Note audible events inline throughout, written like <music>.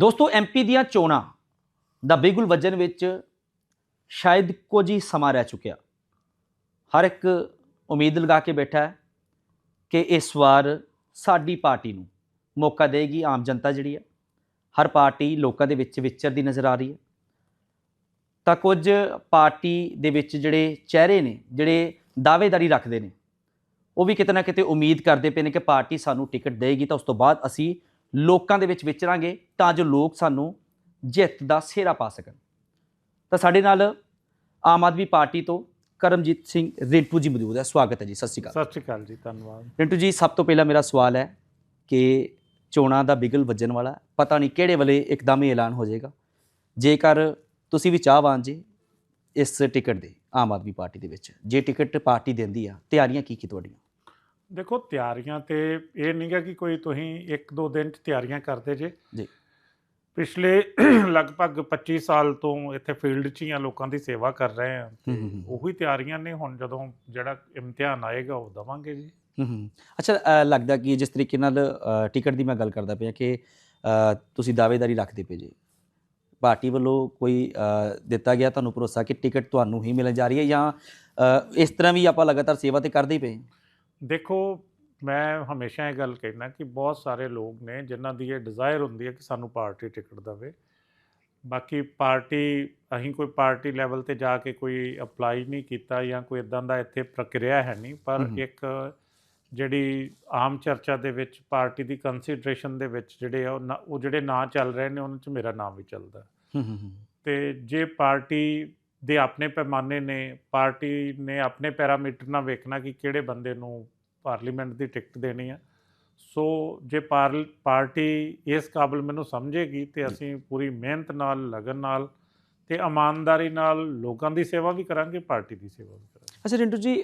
ਦੋਸਤੋ ਐਮਪੀ ਦੀਆਂ ਚੋਣਾਂ ਦਾ ਬਿਗੁਲ ਵਜਨ ਵਿੱਚ ਸ਼ਾਇਦ ਕੁਝ ਹੀ ਸਮਾਂ ਰਹਿ ਚੁੱਕਿਆ। ਹਰ ਇੱਕ ਉਮੀਦ ਲਗਾ ਕੇ ਬੈਠਾ ਹੈ ਕਿ ਇਸ ਵਾਰ ਸਾਡੀ ਪਾਰਟੀ ਨੂੰ ਮੌਕਾ ਦੇਗੀ ਆਮ ਜਨਤਾ ਜਿਹੜੀ ਹੈ। ਹਰ ਪਾਰਟੀ ਲੋਕਾਂ ਦੇ ਵਿੱਚ ਵਿਚਰਦੀ ਨਜ਼ਰ ਆ ਰਹੀ ਹੈ। ਤਾਂ ਕੁਝ ਪਾਰਟੀ ਦੇ ਵਿੱਚ ਜਿਹੜੇ ਚਿਹਰੇ ਨੇ, ਜਿਹੜੇ ਦਾਅਵੇਦਾਰੀ ਰੱਖਦੇ ਨੇ, ਉਹ ਵੀ ਕਿਤੇ ਨਾ ਕਿਤੇ ਉਮੀਦ ਕਰਦੇ ਪਏ ਨੇ ਕਿ ਪਾਰਟੀ ਸਾਨੂੰ ਟਿਕਟ ਦੇਗੀ ਤਾਂ ਉਸ ਤੋਂ ਬਾਅਦ ਅਸੀਂ ਲੋਕਾਂ ਦੇ ਵਿੱਚ ਵਿਚਰਾਂਗੇ ਤਾਂ ਜੋ ਲੋਕ ਸਾਨੂੰ ਜਿੱਤ ਦਾ ਸਿਹਰਾ ਪਾ ਸਕਣ। ਤਾਂ ਸਾਡੇ ਨਾਲ ਆਮ ਆਦਮੀ ਪਾਰਟੀ ਤੋਂ ਕਰਮਜੀਤ ਸਿੰਘ ਰਿੰਟੂ ਜੀ ਮੌਜੂਦ ਹੈ। ਸਵਾਗਤ ਹੈ ਜੀ। ਸਤਿ ਸ਼੍ਰੀ ਅਕਾਲ। ਸਤਿ ਸ਼੍ਰੀ ਅਕਾਲ ਜੀ। ਧੰਨਵਾਦ। ਰਿੰਟੂ ਜੀ ਸਭ ਤੋਂ ਪਹਿਲਾਂ ਮੇਰਾ ਸਵਾਲ ਹੈ ਕਿ ਚੋਣਾਂ ਦਾ ਬਿਗਲ ਵੱਜਣ ਵਾਲਾ। ਪਤਾ ਨਹੀਂ ਕਿਹੜੇ ਵੇਲੇ ਇੱਕਦਮ ਹੀ ਐਲਾਨ ਹੋ ਜਾਏਗਾ। ਜੇਕਰ ਤੁਸੀਂ ਵੀ ਚਾਹਵਾਨ ਜੀ ਇਸ ਟਿਕਟ ਦੇ ਆਮ ਆਦਮੀ ਪਾਰਟੀ ਦੇ ਵਿੱਚ। ਜੇ ਟਿਕਟ ਪਾਰਟੀ ਦਿੰਦੀ ਆ ਤਿਆਰੀਆਂ ਕੀ ਕੀ ਤੁਹਾਡੀਆਂ? ਦੇਖੋ ਤਿਆਰੀਆਂ ਤੇ ਇਹ ਨਹੀਂਗਾ ਕਿ ਕੋਈ ਤੁਸੀਂ ਇੱਕ ਦੋ ਦਿਨ ਚ ਤਿਆਰੀਆਂ ਕਰਦੇ ਜੇ ਜੀ। ਪਿਛਲੇ ਲਗਭਗ 25 ਸਾਲ ਤੋਂ ਇੱਥੇ ਫੀਲਡ 'ਚ ਹੀ ਆ ਲੋਕਾਂ ਦੀ ਸੇਵਾ ਕਰ ਰਹੇ ਆ ਹੂੰ, ਹੂੰ, ਹੂੰ। ਉਹੀ ਤਿਆਰੀਆਂ ਨੇ ਹੁਣ ਜਦੋਂ ਜਿਹੜਾ ਇਮਤਿਹਾਨ ਆਏਗਾ ਉਹ ਦਵਾਂਗੇ ਜੀ ਹੂੰ ਹੂੰ ਅੱਛਾ ਲੱਗਦਾ ਕਿ ਜਿਸ ਤਰੀਕੇ ਨਾਲ ਟਿਕਟ ਦੀ ਮੈਂ ਗੱਲ ਕਰਦਾ ਪਿਆ ਕਿ ਤੁਸੀਂ ਦਾਅਵੇਦਾਰੀ ਰੱਖਦੇ ਪਏ ਜੇ ਪਾਰਟੀ ਵੱਲੋਂ ਕੋਈ ਦਿੱਤਾ ਗਿਆ ਤੁਹਾਨੂੰ ਭਰੋਸਾ ਕਿ ਟਿਕਟ ਤੁਹਾਨੂੰ ਹੀ ਮਿਲਣ ਜਾ ਰਹੀ ਹੈ ਜਾਂ ਇਸ ਤਰ੍ਹਾਂ ਵੀ ਆਪਾਂ ਲਗਾਤਾਰ ਸੇਵਾ ਤੇ ਕਰਦੇ ਹੀ ਪਏ ਹਾਂ? ਦੇਖੋ ਮੈਂ ਹਮੇਸ਼ਾ ਇਹ ਗੱਲ ਕਹਿਣਾ ਕਿ ਬਹੁਤ ਸਾਰੇ ਲੋਕ ਨੇ ਜਿਨ੍ਹਾਂ ਦੀ ਇਹ ਡਿਜ਼ਾਇਰ ਹੁੰਦੀ ਹੈ ਕਿ ਸਾਨੂੰ ਪਾਰਟੀ ਟਿਕਟ ਦੇਵੇ। ਬਾਕੀ ਪਾਰਟੀ ਅਸੀਂ ਕੋਈ ਪਾਰਟੀ ਲੈਵਲ ਤੇ ਜਾ ਕੇ ਕੋਈ ਅਪਲਾਈ ਨਹੀਂ ਕੀਤਾ ਜਾਂ ਕੋਈ ਇਦਾਂ ਦਾ ਇੱਥੇ ਪ੍ਰਕਿਰਿਆ ਹੈ ਨਹੀਂ ਪਰ। ਇੱਕ ਜਿਹੜੀ ਆਮ ਚਰਚਾ ਦੇ ਵਿੱਚ ਪਾਰਟੀ ਦੀ ਕੰਸੀਡਰੇਸ਼ਨ ਦੇ ਵਿੱਚ ਜਿਹੜੇ ਆ ਉਹ ਜਿਹੜੇ ਨਾਂ ਚੱਲ ਰਹੇ ਨੇ ਉਹਨਾਂ 'ਚ ਮੇਰਾ ਨਾਮ ਵੀ ਚੱਲਦਾ। ਹੂੰ ਹੂੰ ਹੂੰ ਤੇ ਜੇ ਪਾਰਟੀ ਦੇ ਆਪਣੇ ਪੈਮਾਨੇ ਨੇ ਪਾਰਟੀ ਨੇ ਆਪਣੇ ਪੈਰਾਮੀਟਰ ਨਾਲ ਵੇਖਣਾ ਕਿ ਕਿਹੜੇ ਬੰਦੇ ਨੂੰ ਪਾਰਲੀਮੈਂਟ ਦੀ ਟਿਕਟ ਦੇਣੀ ਆ। ਸੋ ਜੇ ਪਾਰਟੀ ਇਸ ਕਾਬਲ ਮੈਨੂੰ ਸਮਝੇਗੀ ਤੇ ਅਸੀਂ ਪੂਰੀ ਮਿਹਨਤ ਨਾਲ ਲਗਨ ਨਾਲ ਤੇ ਇਮਾਨਦਾਰੀ ਨਾਲ ਲੋਕਾਂ ਦੀ ਸੇਵਾ ਵੀ ਕਰਾਂਗੇ ਪਾਰਟੀ ਦੀ ਸੇਵਾ ਵੀ ਕਰਾਂਗੇ। ਅੱਛਾ ਰਿੰਟੂ ਜੀ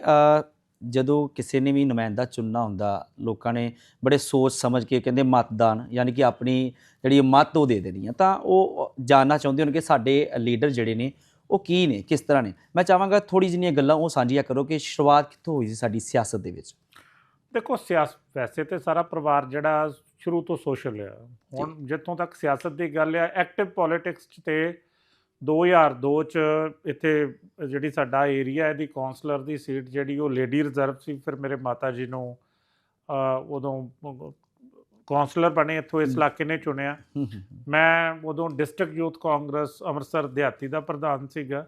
ਜਦੋਂ ਕਿਸੇ ਨੇ ਵੀ ਨੁਮਾਇੰਦਾ ਚੁਣਨਾ ਹੁੰਦਾ ਲੋਕਾਂ ਨੇ ਬੜੇ ਸੋਚ ਸਮਝ ਕੇ ਕਹਿੰਦੇ ਮਤਦਾਨ ਯਾਨੀ ਕਿ ਆਪਣੀ ਜਿਹੜੀ ਮਤ ਉਹ ਦੇ ਦੇਣੀ ਆ ਤਾਂ ਉਹ ਜਾਨਣਾ ਚਾਹੁੰਦੇ ਹੋਣ ਕਿ ਸਾਡੇ ਲੀਡਰ ਜਿਹੜੇ ਨੇ ਉਹ ਕੀ ਨੇ ਕਿਸ ਤਰ੍ਹਾਂ ਨੇ? ਮੈਂ ਚਾਹਾਂਗਾ ਥੋੜੀ ਜਿਹੀਆਂ ਗੱਲਾਂ ਉਹ ਸਾਂਝੀਆਂ ਕਰੋ ਕਿ ਸ਼ੁਰੂਆਤ ਕਿੱਥੋਂ ਹੋਈ ਸੀ ਸਾਡੀ ਸਿਆਸਤ ਦੇ ਵਿੱਚ? ਦੇਖੋ ਸਿਆਸ ਵੈਸੇ ਤੇ ਸਾਰਾ ਪਰਿਵਾਰ ਜਿਹੜਾ ਸ਼ੁਰੂ ਤੋਂ ਸੋਸ਼ਲ ਆ। ਹੁਣ ਜਿੱਥੋਂ ਤੱਕ ਸਿਆਸਤ ਦੀ ਗੱਲ ਆ ਐਕਟਿਵ ਪੋਲਿਟਿਕਸ 'ਚ ਤੇ 2002 ਚ ਇੱਥੇ ਜਿਹੜੀ ਸਾਡਾ ਏਰੀਆ ਇਹਦੀ ਕਾਉਂਸਲਰ ਦੀ ਸੀਟ ਜਿਹੜੀ ਉਹ ਲੇਡੀ ਰਿਜ਼ਰਵ ਸੀ। ਫਿਰ ਮੇਰੇ ਮਾਤਾ ਜੀ ਨੂੰ ਉਦੋਂ ਕਾਉਂਸਲਰ ਬਣੇ ਇੱਥੋਂ ਇਸ ਇਲਾਕੇ ਨੇ ਚੁਣਿਆ। ਮੈਂ ਉਦੋਂ ਡਿਸਟ੍ਰਿਕਟ ਯੂਥ ਕਾਂਗਰਸ ਅੰਮ੍ਰਿਤਸਰ ਦਿਹਾਤੀ ਦਾ ਪ੍ਰਧਾਨ ਸੀਗਾ।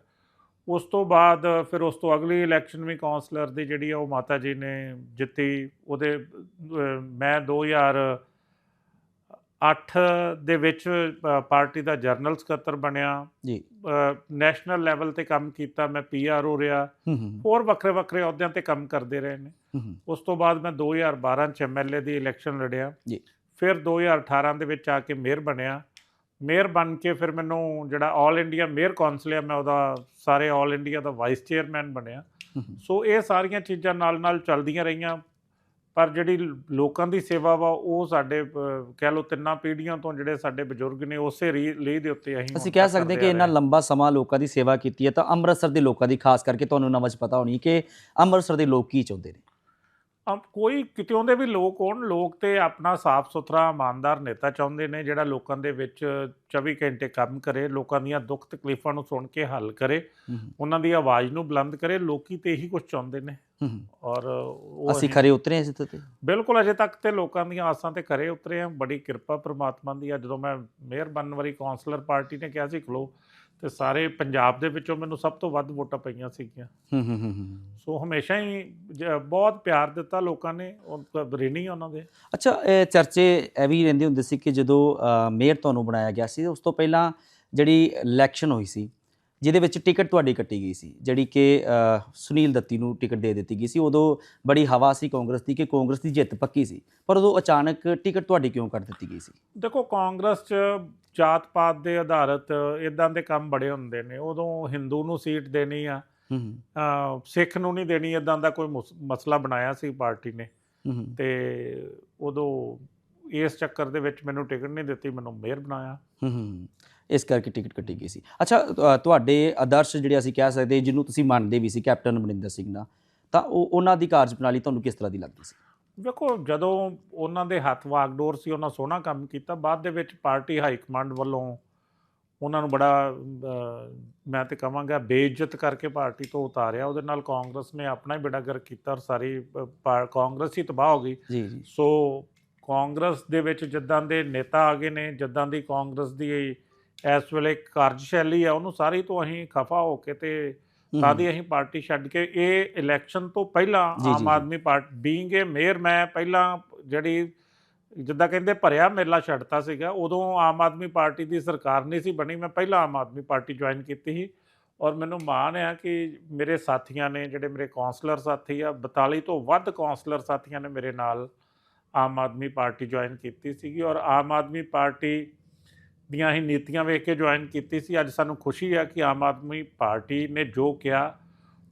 ਉਸ ਤੋਂ ਬਾਅਦ ਫਿਰ ਉਸ ਤੋਂ ਅਗਲੀ ਇਲੈਕਸ਼ਨ ਵੀ ਕਾਉਂਸਲਰ ਦੀ ਜਿਹੜੀ ਆ ਉਹ ਮਾਤਾ ਜੀ ਨੇ ਜਿੱਤੀ। ਉਹਦੇ ਮੈਂ 2000 8 ਦੇ ਵਿੱਚ ਪਾਰਟੀ ਦਾ ਜਰਨਲ ਸਕੱਤਰ ਬਣਿਆ। ਜੀ। ਨੈਸ਼ਨਲ ਲੈਵਲ ਤੇ ਕੰਮ ਕੀਤਾ ਮੈਂ ਪੀਆਰਓ ਰਿਹਾ। ਹੋਰ ਵੱਖਰੇ ਵੱਖਰੇ ਅਹੁਦਿਆਂ ਤੇ ਕੰਮ ਕਰਦੇ ਰਹੇ ਨੇ। ਉਸ ਤੋਂ ਬਾਅਦ ਮੈਂ 2012 ਚ ਐਮਐਲਏ ਦੀ ਇਲੈਕਸ਼ਨ ਲੜਿਆ। ਜੀ। ਫਿਰ 2018 ਦੇ ਵਿੱਚ ਆ ਕੇ ਮੇਅਰ ਬਣਿਆ। ਮੇਅਰ ਬਣ ਕੇ ਫਿਰ ਮੈਨੂੰ ਜਿਹੜਾ 올 ਇੰਡੀਆ ਮੇਅਰ ਕੌਂਸਲ ਹੈ ਮੈਂ ਉਹਦਾ ਸਾਰੇ 올 ਇੰਡੀਆ ਦਾ ਵਾਈਸ ਚੇਅਰਮੈਨ ਬਣਿਆ। ਸੋ ਇਹ ਸਾਰੀਆਂ ਚੀਜ਼ਾਂ ਨਾਲ ਨਾਲ ਚੱਲਦੀਆਂ ਰਹੀਆਂ। ਪਰ ਜਿਹੜੀ ਲੋਕਾਂ ਦੀ ਸੇਵਾ ਵਾ ਉਹ ਸਾਡੇ ਕਹਿ ਲਓ ਤਿੰਨਾਂ ਪੀੜ੍ਹੀਆਂ ਤੋਂ ਜਿਹੜੇ ਸਾਡੇ ਬਜ਼ੁਰਗ ਨੇ ਉਸੇ ਲੀਹ ਦੇ ਉੱਤੇ ਅਸੀਂ ਅਸੀਂ ਕਹਿ ਸਕਦੇ ਕਿ ਇੰਨਾ। ਲੰਬਾ ਸਮਾਂ ਲੋਕਾਂ ਦੀ ਸੇਵਾ ਕੀਤੀ ਹੈ ਤਾਂ ਅੰਮ੍ਰਿਤਸਰ ਦੇ ਲੋਕਾਂ ਦੀ ਖਾਸ ਕਰਕੇ ਤੁਹਾਨੂੰ ਨਵਾਂ ਪਤਾ ਹੋਣੀ ਕਿ ਅੰਮ੍ਰਿਤਸਰ ਦੇ ਲੋਕ ਕੀ ਚਾਹੁੰਦੇ ਨੇ ਕੋਈ ਕਿਤੇੋਂ ਦੇ ਵੀ ਲੋਕ ਹੋਣ ਲੋਕ ਤੇ ਆਪਣਾ ਸਾਫ਼ ਸੁਥਰਾ ਇਮਾਨਦਾਰ ਨੇਤਾ ਚਾਹੁੰਦੇ ਨੇ ਜਿਹੜਾ ਲੋਕਾਂ ਦੇ ਵਿੱਚ 24 ਘੰਟੇ ਕੰਮ ਕਰੇ ਲੋਕਾਂ ਦੀਆਂ ਦੁੱਖ ਤਕਲੀਫਾਂ ਨੂੰ ਸੁਣ ਕੇ ਹੱਲ ਕਰੇ। ਉਹਨਾਂ ਦੀ ਆਵਾਜ਼ ਨੂੰ ਬੁਲੰਦ ਕਰੇ ਲੋਕੀ ਤੇ ਇਹੀ ਕੁਝ ਚਾਹੁੰਦੇ ਨੇ। ਔਰ ਅਸੀਂ ਖਰੇ ਉਤਰੇ ਇਸ ਤੇ ਬਿਲਕੁਲ ਅਜੇ ਤੱਕ ਤੇ ਲੋਕਾਂ ਦੀਆਂ ਆਸਾਂ ਤੇ ਖਰੇ ਉਤਰੇ ਆ ਬੜੀ ਕਿਰਪਾ ਪ੍ਰਮਾਤਮਾ ਦੀ ਆ ਜਦੋਂ ਮੈਂ ਮੇਅਰ ਬਣਨ ਵਾਲੀ ਕਾਉਂਸਲਰ ਪਾਰਟੀ ਨੇ ਕਿਹਾ ਸੀ ਖਲੋ ਤੇ ਸਾਰੇ ਪੰਜਾਬ ਦੇ ਵਿੱਚੋਂ ਮੈਨੂੰ ਸਭ ਤੋਂ ਵੱਧ ਵੋਟਾਂ ਪਈਆਂ ਸੀਗੀਆਂ। ਹੂੰ ਹੂੰ ਹੂੰ ਸੋ ਹਮੇਸ਼ਾ ਹੀ ਜ- ਬਹੁਤ ਪਿਆਰ ਦਿੱਤਾ ਲੋਕਾਂ ਨੇ ਉਹ ਰਿਣੀ ਉਹਨਾਂ ਦੇ। ਅੱਛਾ ਇਹ ਚਰਚੇ ਇਹ ਵੀ ਰਹਿੰਦੇ ਹੁੰਦੇ ਸੀ ਕਿ ਜਦੋਂ ਅ, ਮੇਅਰ ਤੁਹਾਨੂੰ ਬਣਾਇਆ ਗਿਆ ਸੀ ਉਸ ਤੋਂ ਪਹਿਲਾਂ ਜਿਹੜੀ ਇਲੈਕਸ਼ਨ ਹੋਈ ਸੀ ਜਿਹਦੇ ਵਿੱਚ ਟਿਕਟ ਤੁਹਾਡੀ ਕੱਟੀ ਗਈ ਸੀ ਜਿਹੜੀ ਕਿ ਸੁਨੀਲ ਦੱਤੀ ਨੂੰ ਟਿਕਟ ਦੇ ਦਿੱਤੀ ਗਈ ਸੀ ਉਦੋਂ ਬੜੀ ਹਵਾ ਸੀ ਕਾਂਗਰਸ ਦੀ ਕਿ ਕਾਂਗਰਸ ਦੀ ਜਿੱਤ ਪੱਕੀ ਸੀ ਪਰ ਉਦੋਂ ਅਚਾਨਕ ਟਿਕਟ ਤੁਹਾਡੀ ਕਿਉਂ ਕੱਟ ਦਿੱਤੀ ਗਈ ਸੀ? ਦੇਖੋ ਕਾਂਗਰਸ 'ਚ ਜਾਤ ਪਾਤ ਦੇ ਆਧਾਰਿਤ ਇਦਾਂ ਦੇ ਕੰਮ ਬੜੇ ਹੁੰਦੇ ਨੇ ਉਦੋਂ ਹਿੰਦੂ ਨੂੰ ਸੀਟ ਦੇਣੀ ਆ ਸਿੱਖ ਨੂੰ ਨਹੀਂ ਦੇਣੀ ਇਦਾਂ ਦਾ ਕੋਈ ਮੁਸ- ਮਸਲਾ ਬਣਾਇਆ ਸੀ ਪਾਰਟੀ ਨੇ। ਤੇ ਉਦੋਂ ਇਸ ਚੱਕਰ ਦੇ ਵਿੱਚ ਮੈਨੂੰ ਟਿਕਟ ਨਹੀਂ ਦਿੱਤੀ ਮੈਨੂੰ ਮੇਅਰ ਬਣਾਇਆ। ਇਸ ਕਰਕੇ ਟਿਕਟ ਕੱਟੀ ਗਈ ਸੀ। ਅੱਛਾ ਤੁਹਾਡੇ ਆਦਰਸ਼ ਜਿਹੜੇ ਅਸੀਂ ਕਹਿ ਸਕਦੇ ਜਿਹਨੂੰ ਤੁਸੀਂ ਮੰਨਦੇ ਵੀ ਸੀ ਕੈਪਟਨ ਅਮਰਿੰਦਰ ਸਿੰਘ ਨਾਲ ਤਾਂ ਉਹ ਉਹਨਾਂ ਦੀ ਕਾਰਜਪ੍ਰਣਾਲੀ ਤੁਹਾਨੂੰ ਕਿਸ ਤਰ੍ਹਾਂ ਦੀ ਲੱਗਦੀ ਸੀ? ਵੇਖੋ ਜਦੋਂ ਉਹਨਾਂ ਦੇ ਹੱਥ ਵਾਗਡੋਰ ਸੀ ਉਹਨਾਂ ਸੋਹਣਾ ਕੰਮ ਕੀਤਾ ਬਾਅਦ ਦੇ ਵਿੱਚ ਪਾਰਟੀ ਹਾਈ ਕਮਾਂਡ ਵੱਲੋਂ ਉਹਨਾਂ ਨੂੰ ਬੜਾ ਮੈਂ ਤੇ ਕਹਾਂਗਾ ਬੇਇੱਜ਼ਤ ਕਰਕੇ ਪਾਰਟੀ ਤੋਂ ਉਤਾਰਿਆ। ਉਹਦੇ ਨਾਲ ਕਾਂਗਰਸ ਨੇ ਆਪਣਾ ਹੀ ਬੇੜਾਗਰ ਕੀਤਾ ਔਰ ਸਾਰੀ ਕਾਂਗਰਸ ਹੀ ਤਬਾਹ ਹੋ ਗਈ। ਜੀ ਜੀ। ਸੋ ਕਾਂਗਰਸ ਦੇ ਵਿੱਚ ਜਿੱਦਾਂ ਦੇ ਨੇਤਾ ਆ ਗਏ ਨੇ ਜਿੱਦਾਂ ਦੀ ਕਾਂਗਰਸ ਦੀ ਇਸ ਵੇਲੇ ਕਾਰਜਸ਼ੈਲੀ ਆ ਉਹਨੂੰ ਸਾਰੀ ਤੋਂ ਅਸੀਂ ਖਫਾ ਹੋ ਕੇ ਤੇ ਦੀ ਅਸੀਂ ਪਾਰਟੀ ਛੱਡ ਕੇ ਇਹ ਇਲੈਕਸ਼ਨ ਤੋਂ ਪਹਿਲਾਂ Aam. Aadmi party being a mayor ਮੈਂ ਪਹਿਲਾਂ ਜਿਹੜੀ ਜਿੱਦਾਂ ਕਹਿੰਦੇ ਭਰਿਆ ਮੇਲਾ ਛੱਡਤਾ ਸੀਗਾ ਉਦੋਂ ਆਮ ਆਦਮੀ ਪਾਰਟੀ ਦੀ ਸਰਕਾਰ ਨਹੀਂ ਸੀ ਬਣੀ ਮੈਂ ਪਹਿਲਾਂ ਆਮ ਆਦਮੀ ਪਾਰਟੀ ਜੁਆਇਨ ਕੀਤੀ ਸੀ ਔਰ ਮੈਨੂੰ ਮਾਣ ਆ ਕਿ ਮੇਰੇ ਸਾਥੀਆਂ ਨੇ ਜਿਹੜੇ ਮੇਰੇ ਕਾਉਂਸਲਰ ਸਾਥੀ ਆ 42 ਤੋਂ ਵੱਧ ਕਾਉਂਸਲਰ ਸਾਥੀਆਂ ਨੇ ਮੇਰੇ ਨਾਲ ਆਮ ਆਦਮੀ ਪਾਰਟੀ ਜੁਆਇਨ ਕੀਤੀ ਸੀਗੀ ਔਰ ਆਮ ਆਦਮੀ ਪਾਰਟੀ ਦੀਆਂ ਹੀ ਨੀਤੀਆਂ ਵੇਖ ਕੇ ਜੁਆਇਨ ਕੀਤੀ ਸੀ। ਅੱਜ ਸਾਨੂੰ ਖੁਸ਼ੀ ਹੈ ਕਿ ਆਮ ਆਦਮੀ ਪਾਰਟੀ ਨੇ ਜੋ ਕਿਹਾ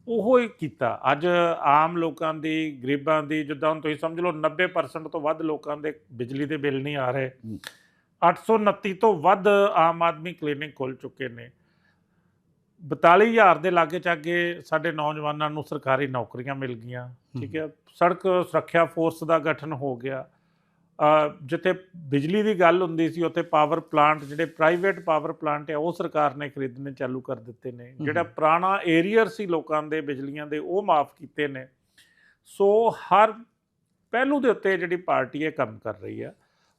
ਉਹ ਹੀ ਕੀਤਾ। ਅੱਜ ਆਮ ਲੋਕਾਂ ਦੀ ਗਰੀਬਾਂ ਦੀ ਜਿੱਦਾਂ ਹੁਣ ਤੁਸੀਂ ਸਮਝ ਲਓ 90% ਤੋਂ ਵੱਧ ਲੋਕਾਂ ਦੇ ਬਿਜਲੀ ਦੇ ਬਿੱਲ ਨਹੀਂ ਆ ਰਹੇ। ਹਮ। 829 ਤੋਂ ਵੱਧ ਆਮ ਆਦਮੀ ਕਲੀਨਿਕ ਖੁੱਲ ਚੁੱਕੇ ਨੇ। 42000 ਦੇ ਲਾਗੇ ਚਾਗੇ ਸਾਡੇ ਨੌਜਵਾਨਾਂ ਨੂੰ ਸਰਕਾਰੀ ਨੌਕਰੀਆਂ ਮਿਲ ਗਈਆਂ। ਠੀਕ ਹੈ। ਸੜਕ ਸੁਰੱਖਿਆ ਫੋਰਸ ਦਾ ਗਠਨ ਹੋ ਗਿਆ। ਜਿੱਥੇ ਬਿਜਲੀ ਦੀ ਗੱਲ ਹੁੰਦੀ ਸੀ ਉੱਥੇ ਪਾਵਰ ਪਲਾਂਟ ਜਿਹੜੇ ਪ੍ਰਾਈਵੇਟ ਪਾਵਰ ਪਲਾਂਟ ਆ ਉਹ ਸਰਕਾਰ ਨੇ ਖਰੀਦਣੇ ਚਾਲੂ ਕਰ ਦਿੱਤੇ ਨੇ। ਜਿਹੜਾ। ਪੁਰਾਣਾ ਏਰੀਅਰ ਸੀ ਲੋਕਾਂ ਦੇ ਬਿਜਲੀਆਂ ਦੇ ਉਹ ਮਾਫ ਕੀਤੇ ਨੇ। ਸੋ ਹਰ ਪਹਿਲੂ ਦੇ ਉੱਤੇ ਜਿਹੜੀ ਪਾਰਟੀ ਹੈ ਕੰਮ ਕਰ ਰਹੀ ਹੈ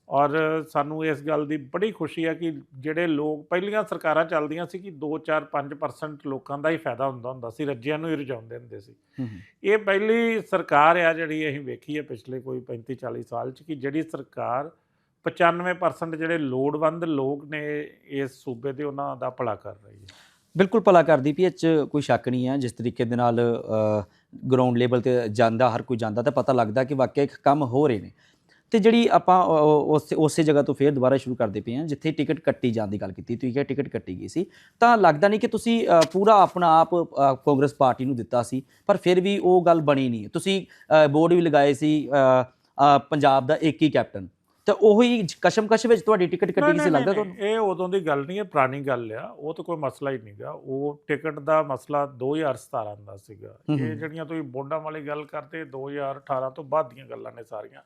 ਔਰ ਸਾਨੂੰ ਇਸ ਗੱਲ ਦੀ ਬੜੀ ਖੁਸ਼ੀ ਹੈ ਕਿ ਜਿਹੜੇ ਲੋਕ ਪਹਿਲੀਆਂ ਸਰਕਾਰਾਂ ਚੱਲਦੀਆਂ ਸੀ ਕਿ 2 4 5% ਲੋਕਾਂ ਦਾ ਹੀ ਫਾਇਦਾ ਹੁੰਦਾ ਹੁੰਦਾ ਸੀ ਰੱਜਿਆਂ ਨੂੰ ਹੀ ਰਜਾਉਂਦੇ ਹੁੰਦੇ ਸੀ। ਇਹ ਪਹਿਲੀ ਸਰਕਾਰ ਆ ਜਿਹੜੀ ਅਸੀਂ ਵੇਖੀ ਹੈ ਪਿਛਲੇ ਕੋਈ 35 40 ਸਾਲ ਚ ਕਿ ਜਿਹੜੀ ਸਰਕਾਰ 95% ਜਿਹੜੇ ਲੋੜਵੰਦ ਲੋਕ ਨੇ ਇਸ ਸੂਬੇ ਦੇ ਉਹਨਾਂ ਦਾ ਭਲਾ ਕਰ ਰਹੀ ਹੈ। ਬਿਲਕੁਲ ਭਲਾ ਕਰਦੀ ਵੀ ਇਹ 'ਚ ਕੋਈ ਸ਼ੱਕ ਨਹੀਂ ਹੈ ਜਿਸ ਤਰੀਕੇ ਦੇ ਨਾਲ ਗਰਾਊਂਡ ਲੈਵਲ ਤੇ ਜਾਂਦਾ ਹਰ ਕੋਈ ਜਾਂਦਾ ਤਾਂ ਪਤਾ ਲੱਗਦਾ ਕਿ ਵਾਕਿਆ ਇੱਕ ਕੰਮ ਹੋ ਰਹੇ ਨੇ। ਤੇ ਜਿਹੜੀ ਆਪਾਂ ਉਸੇ ਉਸੇ ਜਗ੍ਹਾ ਤੋਂ ਫੇਰ ਦੁਬਾਰਾ ਸ਼ੁਰੂ ਕਰਦੇ ਪਏ ਹਾਂ ਜਿੱਥੇ ਟਿਕਟ ਕੱਟੀ ਜਾਣ ਦੀ ਗੱਲ ਕੀਤੀ ਤੁਸੀਂ ਕਿਹਾ ਟਿਕਟ ਕੱਟੀ ਗਈ ਸੀ। ਤਾਂ ਲੱਗਦਾ ਨਹੀਂ ਕਿ ਤੁਸੀਂ ਪੂਰਾ ਆਪਣਾ ਆਪ ਕਾਂਗਰਸ ਪਾਰਟੀ ਨੂੰ ਦਿੱਤਾ ਸੀ ਪਰ ਫਿਰ ਵੀ ਉਹ ਗੱਲ ਬਣੀ ਨਹੀਂ ਤੁਸੀਂ ਬੋਰਡ ਵੀ ਲਗਾਏ ਸੀ ਪੰਜਾਬ ਦਾ ਇੱਕ ਹੀ ਕੈਪਟਨ। ਤੇ ਉਹੀ ਕਸ਼ਮਕਸ਼ ਵਿੱਚ ਤੁਹਾਡੀ ਟਿਕਟ ਕੱਟੀ ਗਈ ਸੀ ਲੱਗਦਾ ਤੁਹਾਨੂੰ? ਇਹ ਉਦੋਂ ਦੀ ਗੱਲ ਨਹੀਂ ਹੈ ਪੁਰਾਣੀ ਗੱਲ ਆ। ਉਹ ਤਾਂ ਕੋਈ ਮਸਲਾ ਹੀ ਨਹੀਂਗਾ। ਉਹ ਟਿਕਟ ਦਾ ਮਸਲਾ 2017 ਦਾ ਸੀਗਾ। ਇਹ। ਜਿਹੜੀਆਂ ਤੁਸੀਂ ਬੋਰਡਾਂ ਵਾਲੀ ਗੱਲ ਕਰਦੇ 2018 ਤੋਂ ਬਾਅਦ ਦੀਆਂ ਗੱਲਾਂ ਨੇ ਸਾਰੀਆਂ।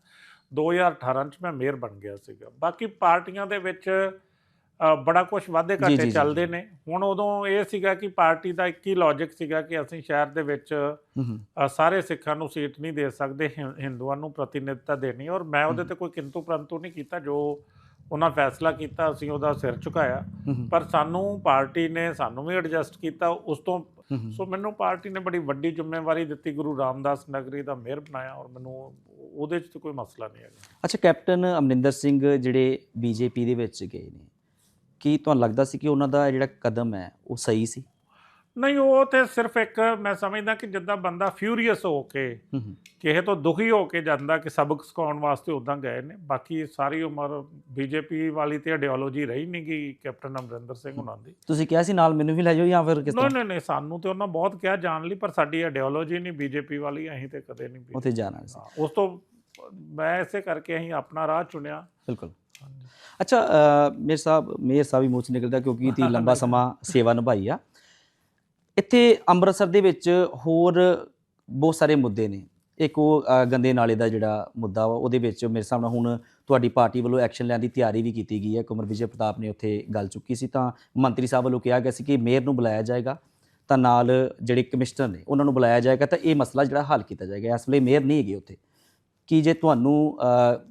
2018 ਚ ਮੈਂ ਮੇਅਰ ਬਣ ਗਿਆ ਸੀਗਾ। ਬਾਕੀ ਪਾਰਟੀਆਂ ਦੇ ਵਿੱਚ ਬੜਾ ਕੁਝ ਵਾਧੇ ਘਾਟੇ ਚੱਲਦੇ। ਨੇ। ਹੁਣ ਉਦੋਂ ਇਹ ਸੀਗਾ ਕਿ ਪਾਰਟੀ ਦਾ ਇੱਕ ਹੀ ਲੌਜੀਕ ਸੀਗਾ ਕਿ ਅਸੀਂ ਸ਼ਹਿਰ ਦੇ ਵਿੱਚ ਸਾਰੇ ਸਿੱਖਾਂ ਨੂੰ ਸੀਟ ਨਹੀਂ ਦੇ ਸਕਦੇ ਹਿੰਦੂਆਂ ਨੂੰ ਪ੍ਰਤੀਨਿਧਤਾ ਦੇਣੀ। ਔਰ ਮੈਂ ਉਹਦੇ ਤੇ ਕੋਈ ਕਿੰਤੂ ਪ੍ਰੰਤੂ ਨਹੀਂ ਕੀਤਾ। ਜੋ ਉਹਨਾਂ ਫੈਸਲਾ ਕੀਤਾ ਅਸੀਂ ਉਹਦਾ ਸਿਰ ਝੁਕਾਇਆ। ਪਰ ਸਾਨੂੰ ਪਾਰਟੀ ਨੇ ਸਾਨੂੰ ਵੀ ਐਡਜਸਟ ਕੀਤਾ। ਉਸ ਤੋਂ। ਸੋ ਮੈਨੂੰ ਪਾਰਟੀ ਨੇ ਬੜੀ ਵੱਡੀ ਜ਼ਿੰਮੇਵਾਰੀ ਦਿੱਤੀ। ਗੁਰੂ ਰਾਮਦਾਸ ਨਗਰੀ ਦਾ ਮੇਅਰ ਬਣਾਇਆ ਔਰ ਮੈਨੂੰ ਉਹਦੇ 'ਚ ਤਾਂ ਕੋਈ ਮਸਲਾ ਨਹੀਂ ਹੈਗਾ। ਅੱਛਾ, ਕੈਪਟਨ ਅਮਰਿੰਦਰ ਸਿੰਘ ਜਿਹੜੇ ਬੀਜੇਪੀ ਦੇ ਵਿੱਚ ਗਏ ਨੇ, ਕੀ ਤੁਹਾਨੂੰ ਲੱਗਦਾ ਸੀ ਕਿ ਉਹਨਾਂ ਦਾ ਜਿਹੜਾ ਕਦਮ ਹੈ, ਉਹ ਸਹੀ ਸੀ? ਨਹੀਂ ਉਹ ਤੇ ਸਿਰਫ ਇੱਕ ਮੈਂ ਸਮਝਦਾ ਕਿ ਜਿੱਦਾਂ ਬੰਦਾ ਫਿਊਰੀਅਸ ਹੋ ਕੇ ਕਿਸੇ ਤੋਂ ਦੁਖੀ ਹੋ ਕੇ ਜਾਂਦਾ ਕਿ ਸਬਕ ਸਿਖਾਉਣ ਵਾਸਤੇ ਉਦਾਂ ਗਏ ਨੇ ਬਾਕੀ ਸਾਰੀ ਉਮਰ ਬੀਜੇਪੀ ਵਾਲੀ ਤੇ ਆਈਡੀਓਲੋਜੀ ਰਹੀ ਨਹੀਂ ਗਈ ਕੈਪਟਨ ਅਮਰਿੰਦਰ ਸਿੰਘ ਉਹਨਾਂ ਦੀ। ਤੁਸੀਂ ਕਿਹਾ ਸੀ ਨਾਲ ਮੈਨੂੰ ਵੀ ਲੈ ਜਾਓ ਜਾਂ ਫਿਰ ਕਿਸ ਨਹੀਂ ਤਰ੍ਹਾਂ? ਨਹੀਂ ਨਹੀਂ ਸਾਨੂੰ ਤੇ ਉਹਨਾਂ ਬਹੁਤ ਕਿਹਾ ਜਾਣ ਲਈ ਪਰ ਸਾਡੀ ਆਈਡੀਓਲੋਜੀ ਨਹੀਂ ਬੀਜੇਪੀ ਵਾਲੀ ਅਸੀਂ ਤੇ ਕਦੇ ਨਹੀਂ ਉੱਥੇ ਜਾਣਾ ਸੀ। ਉਸ ਤੋਂ ਮੈਂ ਇਸੇ ਕਰਕੇ ਅਸੀਂ ਆਪਣਾ ਰਾਹ ਚੁਣਿਆ। ਬਿਲਕੁਲ। ਅੱਛਾ ਮੇਰ ਸਾਹਿਬ ਮੇਰ ਸਾਹਿਬ ਹੀ ਮੂੰਹ 'ਚ ਨਿਕਲਦਾ ਕਿਉਂਕਿ ਤੀ ਲੰਬਾ <laughs> ਸਮਾਂ ਸੇਵਾ ਨਿਭਾਈ ਆ। ਇੱਥੇ ਅੰਮ੍ਰਿਤਸਰ ਦੇ ਵਿੱਚ ਹੋਰ ਬਹੁਤ ਸਾਰੇ ਮੁੱਦੇ ਨੇ। ਇੱਕ ਉਹ ਗੰਦੇ ਨਾਲੇ ਦਾ ਜਿਹੜਾ ਮੁੱਦਾ ਵਾ, ਉਹਦੇ ਵਿੱਚ ਮੇਰੇ ਹਿਸਾਬ ਨਾਲ ਹੁਣ ਤੁਹਾਡੀ ਪਾਰਟੀ ਵੱਲੋਂ ਐਕਸ਼ਨ ਲੈਣ ਦੀ ਤਿਆਰੀ ਵੀ ਕੀਤੀ ਗਈ ਹੈ। ਕੁਮਰ ਵਿਜੇ ਪ੍ਰਤਾਪ ਨੇ ਉੱਥੇ ਗੱਲ ਚੁੱਕੀ ਸੀ ਤਾਂ ਮੰਤਰੀ ਸਾਹਿਬ ਵੱਲੋਂ ਕਿਹਾ ਗਿਆ ਸੀ ਕਿ ਮੇਅਰ ਨੂੰ ਬੁਲਾਇਆ ਜਾਏਗਾ, ਤਾਂ ਨਾਲ ਜਿਹੜੇ ਕਮਿਸ਼ਨਰ ਨੇ ਉਹਨਾਂ ਨੂੰ ਬੁਲਾਇਆ ਜਾਏਗਾ, ਤਾਂ ਇਹ ਮਸਲਾ ਜਿਹੜਾ ਹੱਲ ਕੀਤਾ ਜਾਏਗਾ। ਇਸ ਵੇਲੇ ਮੇਅਰ ਨਹੀਂ ਹੈਗੇ ਉੱਥੇ। ਕੀ ਜੇ ਤੁਹਾਨੂੰ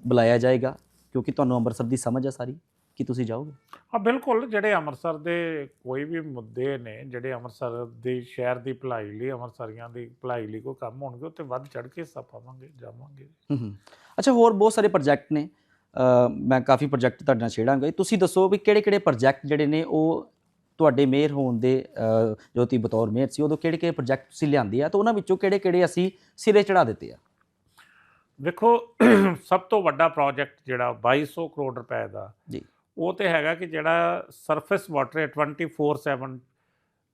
ਬੁਲਾਇਆ ਜਾਏਗਾ, ਕਿਉਂਕਿ ਤੁਹਾਨੂੰ ਅੰਮ੍ਰਿਤਸਰ ਦੀ ਸਮਝ ਆ ਸਾਰੀ। ਕਿ ਤੁਸੀਂ ਜਾਓਗੇ? ਹਾਂ ਬਿਲਕੁਲ। ਜਿਹੜੇ ਅੰਮ੍ਰਿਤਸਰ ਦੇ ਕੋਈ ਵੀ ਮੁੱਦੇ ਨੇ ਜਿਹੜੇ ਅੰਮ੍ਰਿਤਸਰ ਦੇ ਸ਼ਹਿਰ ਦੀ ਭਲਾਈ ਲਈ ਅੰਮ੍ਰਿਤਸਰੀਆਂ ਦੀ ਭਲਾਈ ਲਈ ਕੋਈ ਕੰਮ ਹੋਣਗੇ ਉੱਤੇ ਵੱਧ ਚੜ ਕੇ ਹਿੱਸਾ ਪਾਵਾਂਗੇ ਜਾਵਾਂਗੇ। ਹੂੰ ਹੂੰ। ਅੱਛਾ ਹੋਰ ਬਹੁਤ ਸਾਰੇ ਪ੍ਰੋਜੈਕਟ ਨੇ। ਮੈਂ ਕਾਫੀ ਪ੍ਰੋਜੈਕਟ ਤੁਹਾਡੇ ਨਾਲ ਛੇੜਾਂਗਾ। ਤੁਸੀਂ ਦੱਸੋ ਵੀ ਕਿਹੜੇ ਕਿਹੜੇ ਪ੍ਰੋਜੈਕਟ ਜਿਹੜੇ ਨੇ ਉਹ ਤੁਹਾਡੇ ਮੇਅਰ ਹੋਣ ਦੇ ਅ, ਜੋ ਤੁਸੀਂ ਬਤੌਰ ਮੇਅਰ ਸੀ ਉਦੋਂ ਕਿਹੜੇ ਕਿਹੜੇ ਪ੍ਰੋਜੈਕਟ ਤੁਸੀਂ ਲਿਆਂਦੇ ਆ ਤਾਂ ਉਹਨਾਂ ਵਿੱਚੋਂ ਕਿਹੜੇ ਕਿਹੜੇ ਅਸੀਂ ਸਿਰੇ ਚੜਾ ਦਿੱਤੇ ਆ? ਵੇਖੋ ਸਭ ਤੋਂ ਵੱਡਾ ਪ੍ਰੋਜੈਕਟ ਜਿਹੜਾ 2200 ਕਰੋੜ ਰੁਪਏ ਦਾ ਜੀ। ਉਹ ਤੇ ਹੈਗਾ ਕਿ ਜਿਹੜਾ ਸਰਫੇਸ ਵਾਟਰ ਹੈ 24/7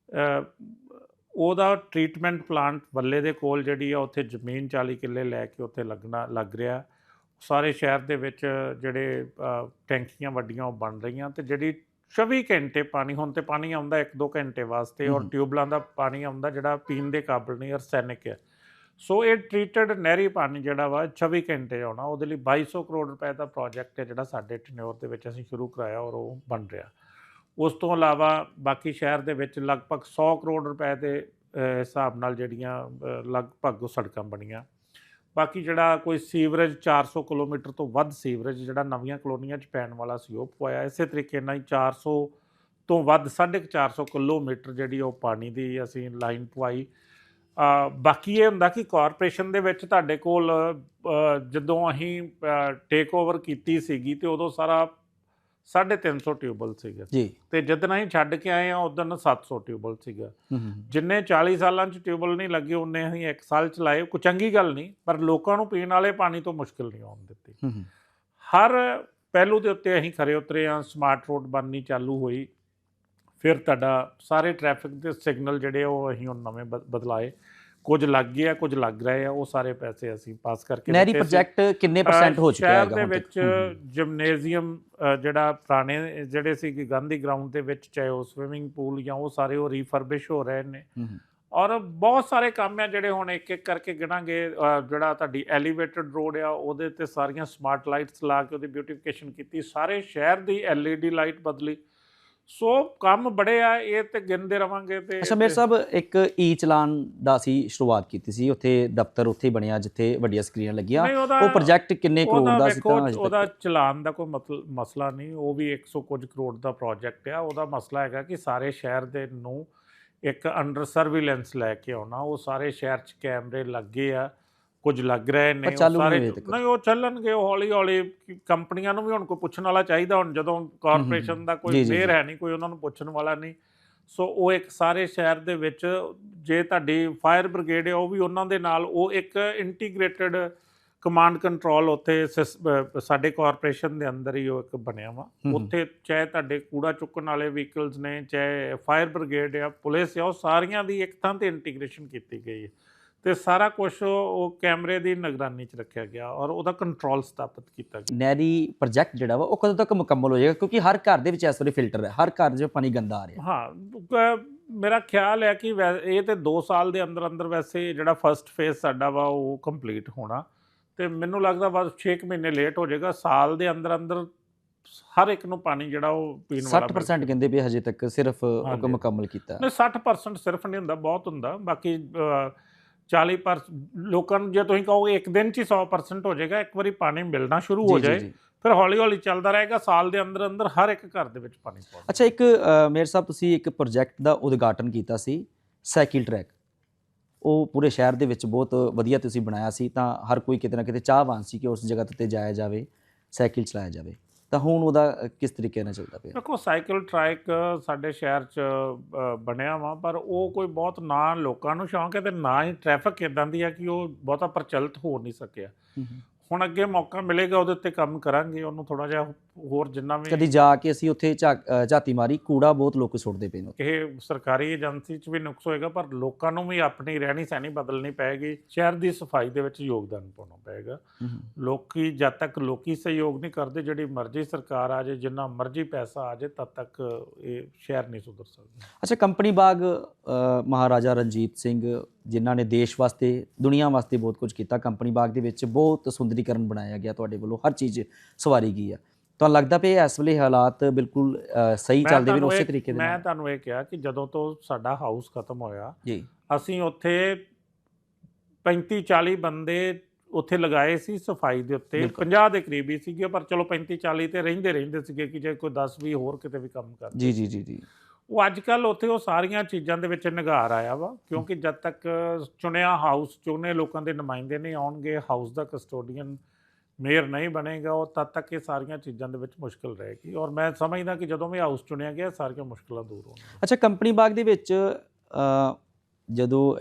ਅ, ਉਹਦਾ ਟ੍ਰੀਟਮੈਂਟ ਪਲਾਂਟ ਵੱਲੇ ਦੇ ਕੋਲ ਜਿਹੜੀ ਆ ਉੱਥੇ ਜ਼ਮੀਨ 40 ਕਿੱਲੇ ਲੈ ਕੇ ਉੱਥੇ ਲੱਗਣਾ ਲੱਗ ਰਿਹਾ ਸਾਰੇ ਸ਼ਹਿਰ ਦੇ ਵਿੱਚ ਜਿਹੜੇ ਟੈਂਕੀਆਂ ਵੱਡੀਆਂ ਉਹ ਬਣ ਰਹੀਆਂ ਤੇ ਜਿਹੜੀ 24 ਘੰਟੇ ਪਾਣੀ ਹੁਣ ਤੇ ਪਾਣੀ ਆਉਂਦਾ 1-2 ਘੰਟੇ ਵਾਸਤੇ ਔਰ। ਟਿਊਬਲਾਂ ਦਾ ਪਾਣੀ ਆਉਂਦਾ ਜਿਹੜਾ ਪੀਣ ਦੇ ਕਾਬਲ ਨਹੀਂ ਅਰਸੈਨਿਕ ਹੈ ਸੋ ਇਹ ਟ੍ਰੀਟਡ ਨਹਿਰੀ ਪਾਣੀ ਜਿਹੜਾ ਵਾ 24 ਘੰਟੇ ਆਉਣਾ, ਉਹਦੇ ਲਈ 2200 ਕਰੋੜ ਰੁਪਏ ਦਾ ਪ੍ਰੋਜੈਕਟ ਹੈ ਜਿਹੜਾ ਸਾਡੇ ਟਨਿਓਰ ਦੇ ਵਿੱਚ ਅਸੀਂ ਸ਼ੁਰੂ ਕਰਾਇਆ ਔਰ ਉਹ ਬਣ ਰਿਹਾ। ਉਸ ਤੋਂ ਇਲਾਵਾ ਬਾਕੀ ਸ਼ਹਿਰ ਦੇ ਵਿੱਚ ਲਗਭਗ 100 ਕਰੋੜ ਰੁਪਏ ਦੇ ਹਿਸਾਬ ਨਾਲ ਜਿਹੜੀਆਂ ਲਗਭਗ ਉਹ ਸੜਕਾਂ ਬਣੀਆਂ। ਬਾਕੀ ਜਿਹੜਾ ਕੋਈ ਸੀਵਰੇਜ 400 ਕਿਲੋਮੀਟਰ ਤੋਂ ਵੱਧ ਸੀਵਰੇਜ ਜਿਹੜਾ ਨਵੀਆਂ ਕਲੋਨੀਆਂ 'ਚ ਪੈਣ ਵਾਲਾ ਸੀ, ਉਹ ਪਵਾਇਆ। ਇਸੇ ਤਰੀਕੇ ਨਾਲ ਹੀ 400 ਤੋਂ ਵੱਧ 450 ਕਿਲੋਮੀਟਰ ਜਿਹੜੀ ਉਹ ਪਾਣੀ ਦੀ ਅਸੀਂ ਲਾਈਨ ਪਵਾਈ। ਬਾਕੀ ਇਹ ਹੁੰਦਾ ਕਿ ਕਾਰਪੋਰੇਸ਼ਨ ਦੇ ਵਿੱਚ ਤੁਹਾਡੇ ਕੋਲ ਜਦੋਂ ਅਸੀਂ ਟੇਕ ਓਵਰ ਕੀਤੀ ਸੀਗੀ ਤੇ ਉਦੋਂ ਸਾਰਾ 350 ਟਿਊਬਲ ਸੀਗਾ। ਜੀ। ਤੇ ਜਦੋਂ ਅਸੀਂ ਛੱਡ ਕੇ ਆਏ ਆ ਉਦੋਂ 700 ਟਿਊਬਲ ਸੀਗਾ। ਜਿੰਨੇ 40 ਸਾਲਾਂ ਚ ਟਿਊਬਲ ਨਹੀਂ ਲੱਗੇ ਉਹਨੇ ਅਸੀਂ ਇੱਕ ਸਾਲ ਚਲਾਏ ਕੋਈ ਚੰਗੀ ਗੱਲ ਨਹੀਂ ਪਰ ਲੋਕਾਂ ਨੂੰ ਪੀਣ ਵਾਲੇ ਪਾਣੀ ਤੋਂ ਮੁਸ਼ਕਿਲ ਨਹੀਂ ਆਉਣ ਦਿੱਤੀ। ਹਰ ਪਹਿਲੂ ਦੇ ਉੱਤੇ ਅਸੀਂ ਖਰੇ ਉਤਰੇ ਆ ਸਮਾਰਟ ਰੋਡ ਬਣਨੀ ਚਾਲੂ ਹੋਈ। ਫਿਰ ਤੁਹਾਡਾ ਸਾਰੇ ਟ੍ਰੈਫਿਕ ਦੇ ਸਿਗਨਲ ਜਿਹੜੇ ਉਹ ਅਸੀਂ ਹੁਣ ਨਵੇਂ ਬਦ- ਬਦਲਾਏ ਕੁਝ ਲੱਗ ਗਏ ਆ ਕੁਝ ਲੱਗ ਰਹੇ ਆ ਉਹ ਸਾਰੇ ਪੈਸੇ ਅਸੀਂ ਪਾਸ ਕਰਕੇ ਨਹਿਰੀ। ਪ੍ਰੋਜੈਕਟ ਕਿੰਨੇ ਪਰਸੈਂਟ ਹੋ ਚੁੱਕਿਆ ਹੈਗਾ ਦੇ ਹੁਣ ਤੱਕ? ਵਿੱਚ। ਜਿਮਨੇਜ਼ੀਅਮ ਜਿਹੜਾ ਪੁਰਾਣੇ ਜਿਹੜੇ ਸੀ ਕਿ ਗਾਂਧੀ ਗਰਾਊਂਡ ਦੇ ਵਿੱਚ ਚਾਹੇ ਉਹ ਸਵਿਮਿੰਗ ਪੂਲ ਜਾਂ ਉਹ ਸਾਰੇ ਉਹ ਰੀਫਰਬਿਸ਼ ਹੋ ਰਹੇ ਨੇ। ਔਰ ਬਹੁਤ ਸਾਰੇ ਕੰਮ ਆ ਜਿਹੜੇ ਹੁਣ ਇੱਕ ਇੱਕ ਕਰਕੇ ਗਿਣਾਂਗੇ ਜਿਹੜਾ ਤੁਹਾਡੀ ਐਲੀਵੇਟਡ ਰੋਡ ਆ ਉਹਦੇ ਤੇ ਸਾਰੀਆਂ ਸਮਾਰਟ ਲਾਈਟਸ ਲਾ ਕੇ ਉਹਦੀ ਬਿਊਟੀਫਿਕੇਸ਼ਨ ਕੀਤੀ ਸਾਰੇ ਸ਼ਹਿਰ ਦੀ ਐਲਈਡੀ ਲਾਈਟ ਬਦਲੀ ਸੋ ਕੰਮ ਬੜੇ ਆ ਇਹ ਤੇ ਗਿਣਦੇ ਰਵਾਂਗੇ ਤੇ ਅੱਛਾ ਮੇਰ ਸਾਹਿਬ ਇੱਕ ਈ ਚਲਾਨ ਦਾ ਸੀ ਸ਼ੁਰੂਆਤ ਕੀਤੀ ਸੀ ਉੱਥੇ ਦਫ਼ਤਰ ਉੱਥੇ ਬਣਿਆ ਜਿੱਥੇ ਵੱਡੀਆਂ ਸਕਰੀਨਾਂ ਲੱਗੀਆਂ। ਉਹ ਪ੍ਰੋਜੈਕਟ ਕਿੰਨੇ ਕਰੋੜ ਦਾ ਸੀ ਤਾਂ ਅਜੇ ਉਹਦਾ ਚਲਾਨ ਦਾ ਕੋਈ ਮਸਲਾ ਨਹੀਂ ਉਹ ਵੀ 100 ਕੁਝ ਕਰੋੜ ਦਾ ਪ੍ਰੋਜੈਕਟ ਆ। ਉਹਦਾ ਮਸਲਾ ਹੈਗਾ ਕਿ ਸਾਰੇ ਸ਼ਹਿਰ ਦੇ ਨੂੰ ਇੱਕ ਅੰਡਰ ਸਰਵੀਲੈਂਸ ਲੈ ਕੇ ਆਉਣਾ ਉਹ ਸਾਰੇ ਸ਼ਹਿਰ 'ਚ ਕੈਮਰੇ ਲੱਗੇ ਆ। ਕੁਝ ਲੱਗ ਰਹੇ ਨੇ ਉਹ ਸਾਰੇ ਨਹੀਂ ਉਹ ਚੱਲਣਗੇ ਉਹ ਹੌਲੀ ਹੌਲੀ ਕੰਪਨੀਆਂ ਨੂੰ ਵੀ ਹੁਣ ਕੋਈ ਪੁੱਛਣ ਵਾਲਾ ਚਾਹੀਦਾ ਹੁਣ ਜਦੋਂ ਕਾਰਪੋਰੇਸ਼ਨ ਦਾ ਕੋਈ ਫੇਰ। ਹੈ ਨਹੀਂ ਕੋਈ ਉਹਨਾਂ ਨੂੰ ਪੁੱਛਣ ਵਾਲਾ ਨਹੀਂ। ਸੋ ਉਹ ਇੱਕ ਸਾਰੇ ਸ਼ਹਿਰ ਦੇ ਵਿੱਚ ਜੇ ਤੁਹਾਡੀ ਫਾਇਰ ਬ੍ਰਿਗੇਡ ਹੈ ਉਹ ਵੀ ਉਹਨਾਂ ਦੇ ਨਾਲ ਉਹ ਇੱਕ ਇੰਟੀਗ੍ਰੇਟਿਡ ਕਮਾਂਡ ਕੰਟਰੋਲ ਉੱਥੇ ਸਾਡੇ ਕਾਰਪੋਰੇਸ਼ਨ ਦੇ ਅੰਦਰ ਹੀ ਉਹ ਇੱਕ ਬਣਿਆ ਵਾ। ਉੱਥੇ ਚਾਹੇ ਤੁਹਾਡੇ ਕੂੜਾ ਚੁੱਕਣ ਵਾਲੇ ਵਹੀਕਲਸ ਨੇ ਚਾਹੇ ਫਾਇਰ ਬ੍ਰਿਗੇਡ ਆ ਪੁਲਿਸ ਆ ਉਹ ਸਾਰੀਆਂ ਦੀ ਇੱਕ ਥਾਂ ਤੇ ਇੰਟੀਗ੍ਰੇਸ਼ਨ ਕੀਤੀ ਗਈ ਹੈ। ਤੇ ਸਾਰਾ ਕੁਝ ਉਹ ਕੈਮਰੇ ਦੀ ਨਿਗਰਾਨੀ 'ਚ ਰੱਖਿਆ ਗਿਆ ਔਰ ਉਹਦਾ ਕੰਟਰੋਲ ਸਥਾਪਿਤ ਕੀਤਾ ਗਿਆ। ਨਹਿਰੀ ਪ੍ਰੋਜੈਕਟ ਜਿਹੜਾ ਵਾ ਉਹ ਕਦੋਂ ਤੱਕ ਮੁਕੰਮਲ ਹੋ ਜਾਏਗਾ? ਕਿਉਂਕਿ ਹਰ ਘਰ ਦੇ ਵਿੱਚ ਇਸ ਵੇਲੇ ਫਿਲਟਰ ਹੈ। ਹਰ ਘਰ 'ਚ ਪਾਣੀ ਗੰਦਾ ਆ ਰਿਹਾ। ਹਾਂ ਮੇਰਾ ਖਿਆਲ ਹੈ ਕਿ ਇਹ ਤੇ 2 ਸਾਲ ਦੇ ਅੰਦਰ ਅੰਦਰ ਵੈਸੇ ਜਿਹੜਾ ਫਰਸਟ ਫੇਜ਼ ਸਾਡਾ ਵਾ ਉਹ ਕੰਪਲੀਟ ਹੋਣਾ। ਤੇ ਮੈਨੂੰ ਲੱਗਦਾ ਬਸ 6 ਮਹੀਨੇ ਲੇਟ ਹੋ ਜਾਏਗਾ। ਸਾਲ ਦੇ ਅੰਦਰ ਅੰਦਰ ਹਰ ਇੱਕ ਨੂੰ ਪਾਣੀ ਜਿਹੜਾ ਉਹ ਪੀਣ ਵਾਲਾ 60% ਕਹਿੰਦੇ ਵੀ ਹਜੇ ਤੱਕ ਸਿਰਫ ਉਹ ਹਾਂਜੀ। ਮੁਕੰਮਲ ਕੀਤਾ। ਨਹੀਂ 60% ਸਿਰਫ ਨਹੀਂ ਹੁੰਦਾ ਬਹੁਤ ਹੁੰਦਾ। ਬਾਕੀ 40 ਪਰ ਲੋਕਾਂ ਨੂੰ ਜੇ ਤੁਸੀਂ ਕਹੋਗੇ ਇੱਕ ਦਿਨ 'ਚ ਹੀ 100% ਹੋ ਜਾਏਗਾ ਇੱਕ ਵਾਰੀ ਪਾਣੀ ਮਿਲਣਾ ਸ਼ੁਰੂ ਹੋ ਜਾਏ। ਫਿਰ ਹੌਲੀ ਹੌਲੀ ਚੱਲਦਾ ਰਹੇਗਾ ਸਾਲ ਦੇ ਅੰਦਰ ਅੰਦਰ ਹਰ ਇੱਕ ਘਰ ਦੇ ਵਿੱਚ ਪਾਣੀ ਪਹੁੰਚਦਾ ਅੱਛਾ ਇੱਕ ਮੇਰ ਸਾਹਿਬ ਤੁਸੀਂ ਇੱਕ ਪ੍ਰੋਜੈਕਟ ਦਾ ਉਦਘਾਟਨ ਕੀਤਾ ਸੀ ਸਾਈਕਲ ਟਰੈਕ। ਉਹ ਪੂਰੇ ਸ਼ਹਿਰ ਦੇ ਵਿੱਚ ਬਹੁਤ ਵਧੀਆ ਤੁਸੀਂ ਬਣਾਇਆ ਸੀ ਤਾਂ ਹਰ ਕੋਈ ਕਿਤੇ ਨਾ ਕਿਤੇ ਚਾਹਵਾਨ ਸੀ ਕਿ ਉਸ ਜਗ੍ਹਾ ਤੇ ਜਾਇਆ ਜਾਵੇ ਸਾਈਕਲ ਚਲਾਇਆ ਜਾਵੇ। ਤਾਂ ਹੁਣ ਉਹਦਾ ਕਿਸ ਤਰੀਕੇ ਨਾਲ ਚੱਲਦਾ ਪਿਆ? ਦੇਖੋ ਸਾਈਕਲ ਟਰੈਕ ਸਾਡੇ ਸ਼ਹਿਰ 'ਚ ਬਣਿਆ ਵਾ ਪਰ ਉਹ ਕੋਈ ਬਹੁਤ ਨਾ ਲੋਕਾਂ ਨੂੰ ਸ਼ੌਂਕ ਹੈ ਤੇ ਨਾ ਹੀ ਟ੍ਰੈਫਿਕ ਇਦਾਂ ਦੀ ਆ ਕਿ ਉਹ ਬਹੁਤਾ ਪ੍ਰਚਲਿਤ ਹੋ ਨਹੀਂ ਸਕਿਆ। ਹੁਣ ਅੱਗੇ ਮੌਕਾ ਮਿਲੇਗਾ ਉਹਦੇ ਉੱਤੇ ਕੰਮ ਕਰਾਂਗੇ ਉਹਨੂੰ ਥੋੜਾ ਜਿਹਾ ਹੋਰ ਜਿੰਨਾ ਵੀ ਕਦੀ ਜਾ ਕੇ ਅਸੀਂ ਉੱਥੇ ਝਾ- ਅ, ਝਾਤੀ ਮਾਰੀ ਕੂੜਾ ਬਹੁਤ ਲੋਕ ਸੁੱਟਦੇ ਪਏ ਨੇ ਇਹ ਸਰਕਾਰੀ ਏਜੰਸੀ 'ਚ ਵੀ ਨੁਕਸ ਹੋਏਗਾ ਪਰ ਲੋਕਾਂ ਨੂੰ ਵੀ ਆਪਣੀ ਰਹਿਣੀ ਸਹਿਣੀ ਬਦਲਣੀ ਪਏਗੀ। ਸ਼ਹਿਰ ਦੀ ਸਫ਼ਾਈ ਦੇ ਵਿੱਚ ਯੋਗਦਾਨ ਪਾਉਣਾ ਪਏਗਾ। ਲੋਕੀ ਜਦ ਤੱਕ ਲੋਕੀ ਸਹਿਯੋਗ ਨਹੀਂ ਕਰਦੇ ਜਿਹੜੀ ਮਰਜ਼ੀ ਸਰਕਾਰ ਆ ਜਾਏ ਜਿੰਨਾ ਮਰਜ਼ੀ ਪੈਸਾ ਆ ਜਾਏ ਤਦ ਤੱਕ ਇਹ ਸ਼ਹਿਰ ਨਹੀਂ ਸੁਧਰ ਸਕਦਾ। ਅੱਛਾ ਕੰਪਨੀ ਬਾਗ ਅ, ਮਹਾਰਾਜਾ ਰਣਜੀਤ ਸਿੰਘ ਜਿਨ੍ਹਾਂ ਨੇ ਦੇਸ਼ ਵਾਸਤੇ ਦੁਨੀਆ ਵਾਸਤੇ ਬਹੁਤ ਕੁਝ ਕੀਤਾ ਕੰਪਨੀ ਬਾਗ ਦੇ ਵਿੱਚ ਬਹੁਤ ਸੁੰਦਰੀਕਰਨ ਬਣਾਇਆ ਗਿਆ ਤੁਹਾਡੇ ਵੱਲੋਂ ਹਰ ਚੀਜ਼ ਸਵਾਰੀ ਗਈ ਆ। ਤੁਹਾਨੂੰ ਲੱਗਦਾ ਪਿਆ ਇਸ ਵੇਲੇ ਹਾਲਾਤ ਬਿਲਕੁਲ ਸਹੀ ਚੱਲਦੇ ਵੀ ਉਸੇ ਤਰੀਕੇ ਦੇ ਮੈਂ ਤੁਹਾਨੂੰ ਇਹ ਕਿਹਾ ਕਿ ਜਦੋਂ ਤੋਂ ਸਾਡਾ ਹਾਊਸ ਖਤਮ ਹੋਇਆ ਜੀ। ਅਸੀਂ ਉੱਥੇ 35 40 ਬੰਦੇ ਉੱਥੇ ਲਗਾਏ ਸੀ ਸਫ਼ਾਈ ਦੇ ਉੱਤੇ। ਬਿਲਕੁਲ। 50 ਦੇ ਕਰੀਬ ਹੀ ਸੀਗੇ ਪਰ ਚਲੋ 35 40 ਤੇ ਰਹਿੰਦੇ ਰਹਿੰਦੇ ਸੀਗੇ ਕਿ ਜੇ ਕੋਈ 10 20 ਹੋਰ ਕਿਤੇ ਵੀ ਕੰਮ ਕਰਦੇ ਜੀ ਜੀ ਜੀ ਜੀ। ਉਹ ਅੱਜ ਕੱਲ ਉੱਥੇ ਉਹ ਸਾਰੀਆਂ ਚੀਜ਼ਾਂ ਦੇ ਵਿੱਚ ਨਿਗਾਰ ਆਇਆ ਵਾ ਕਿਉਂਕਿ ਜਦ ਤੱਕ ਚੁਣਿਆ ਹਾਊਸ ਚੁਣੇ ਲੋਕਾਂ ਦੇ ਨੁਮਾਇੰਦੇ ਨਹੀਂ ਆਉਣਗੇ ਹਾਊਸ ਦਾ ਕਸਟੋਡੀਅਨ ਮੇਅਰ ਨਹੀਂ ਬਣੇਗਾ, ਉਹ ਤਦ ਤੱਕ ਇਹ ਸਾਰੀਆਂ ਚੀਜ਼ਾਂ ਦੇ ਵਿੱਚ ਮੁਸ਼ਕਲ ਰਹੇਗੀ। ਔਰ ਮੈਂ ਸਮਝਦਾ ਕਿ ਜਦੋਂ ਵੀ ਹਾਊਸ ਚੁਣਿਆ ਗਿਆ, ਸਾਰੀਆਂ ਮੁਸ਼ਕਲਾਂ ਦੂਰ ਹੋਣਗੀਆਂ। ਅੱਛਾ, ਕੰਪਨੀ ਬਾਗ ਦੇ ਵਿੱਚ ਜਦੋਂ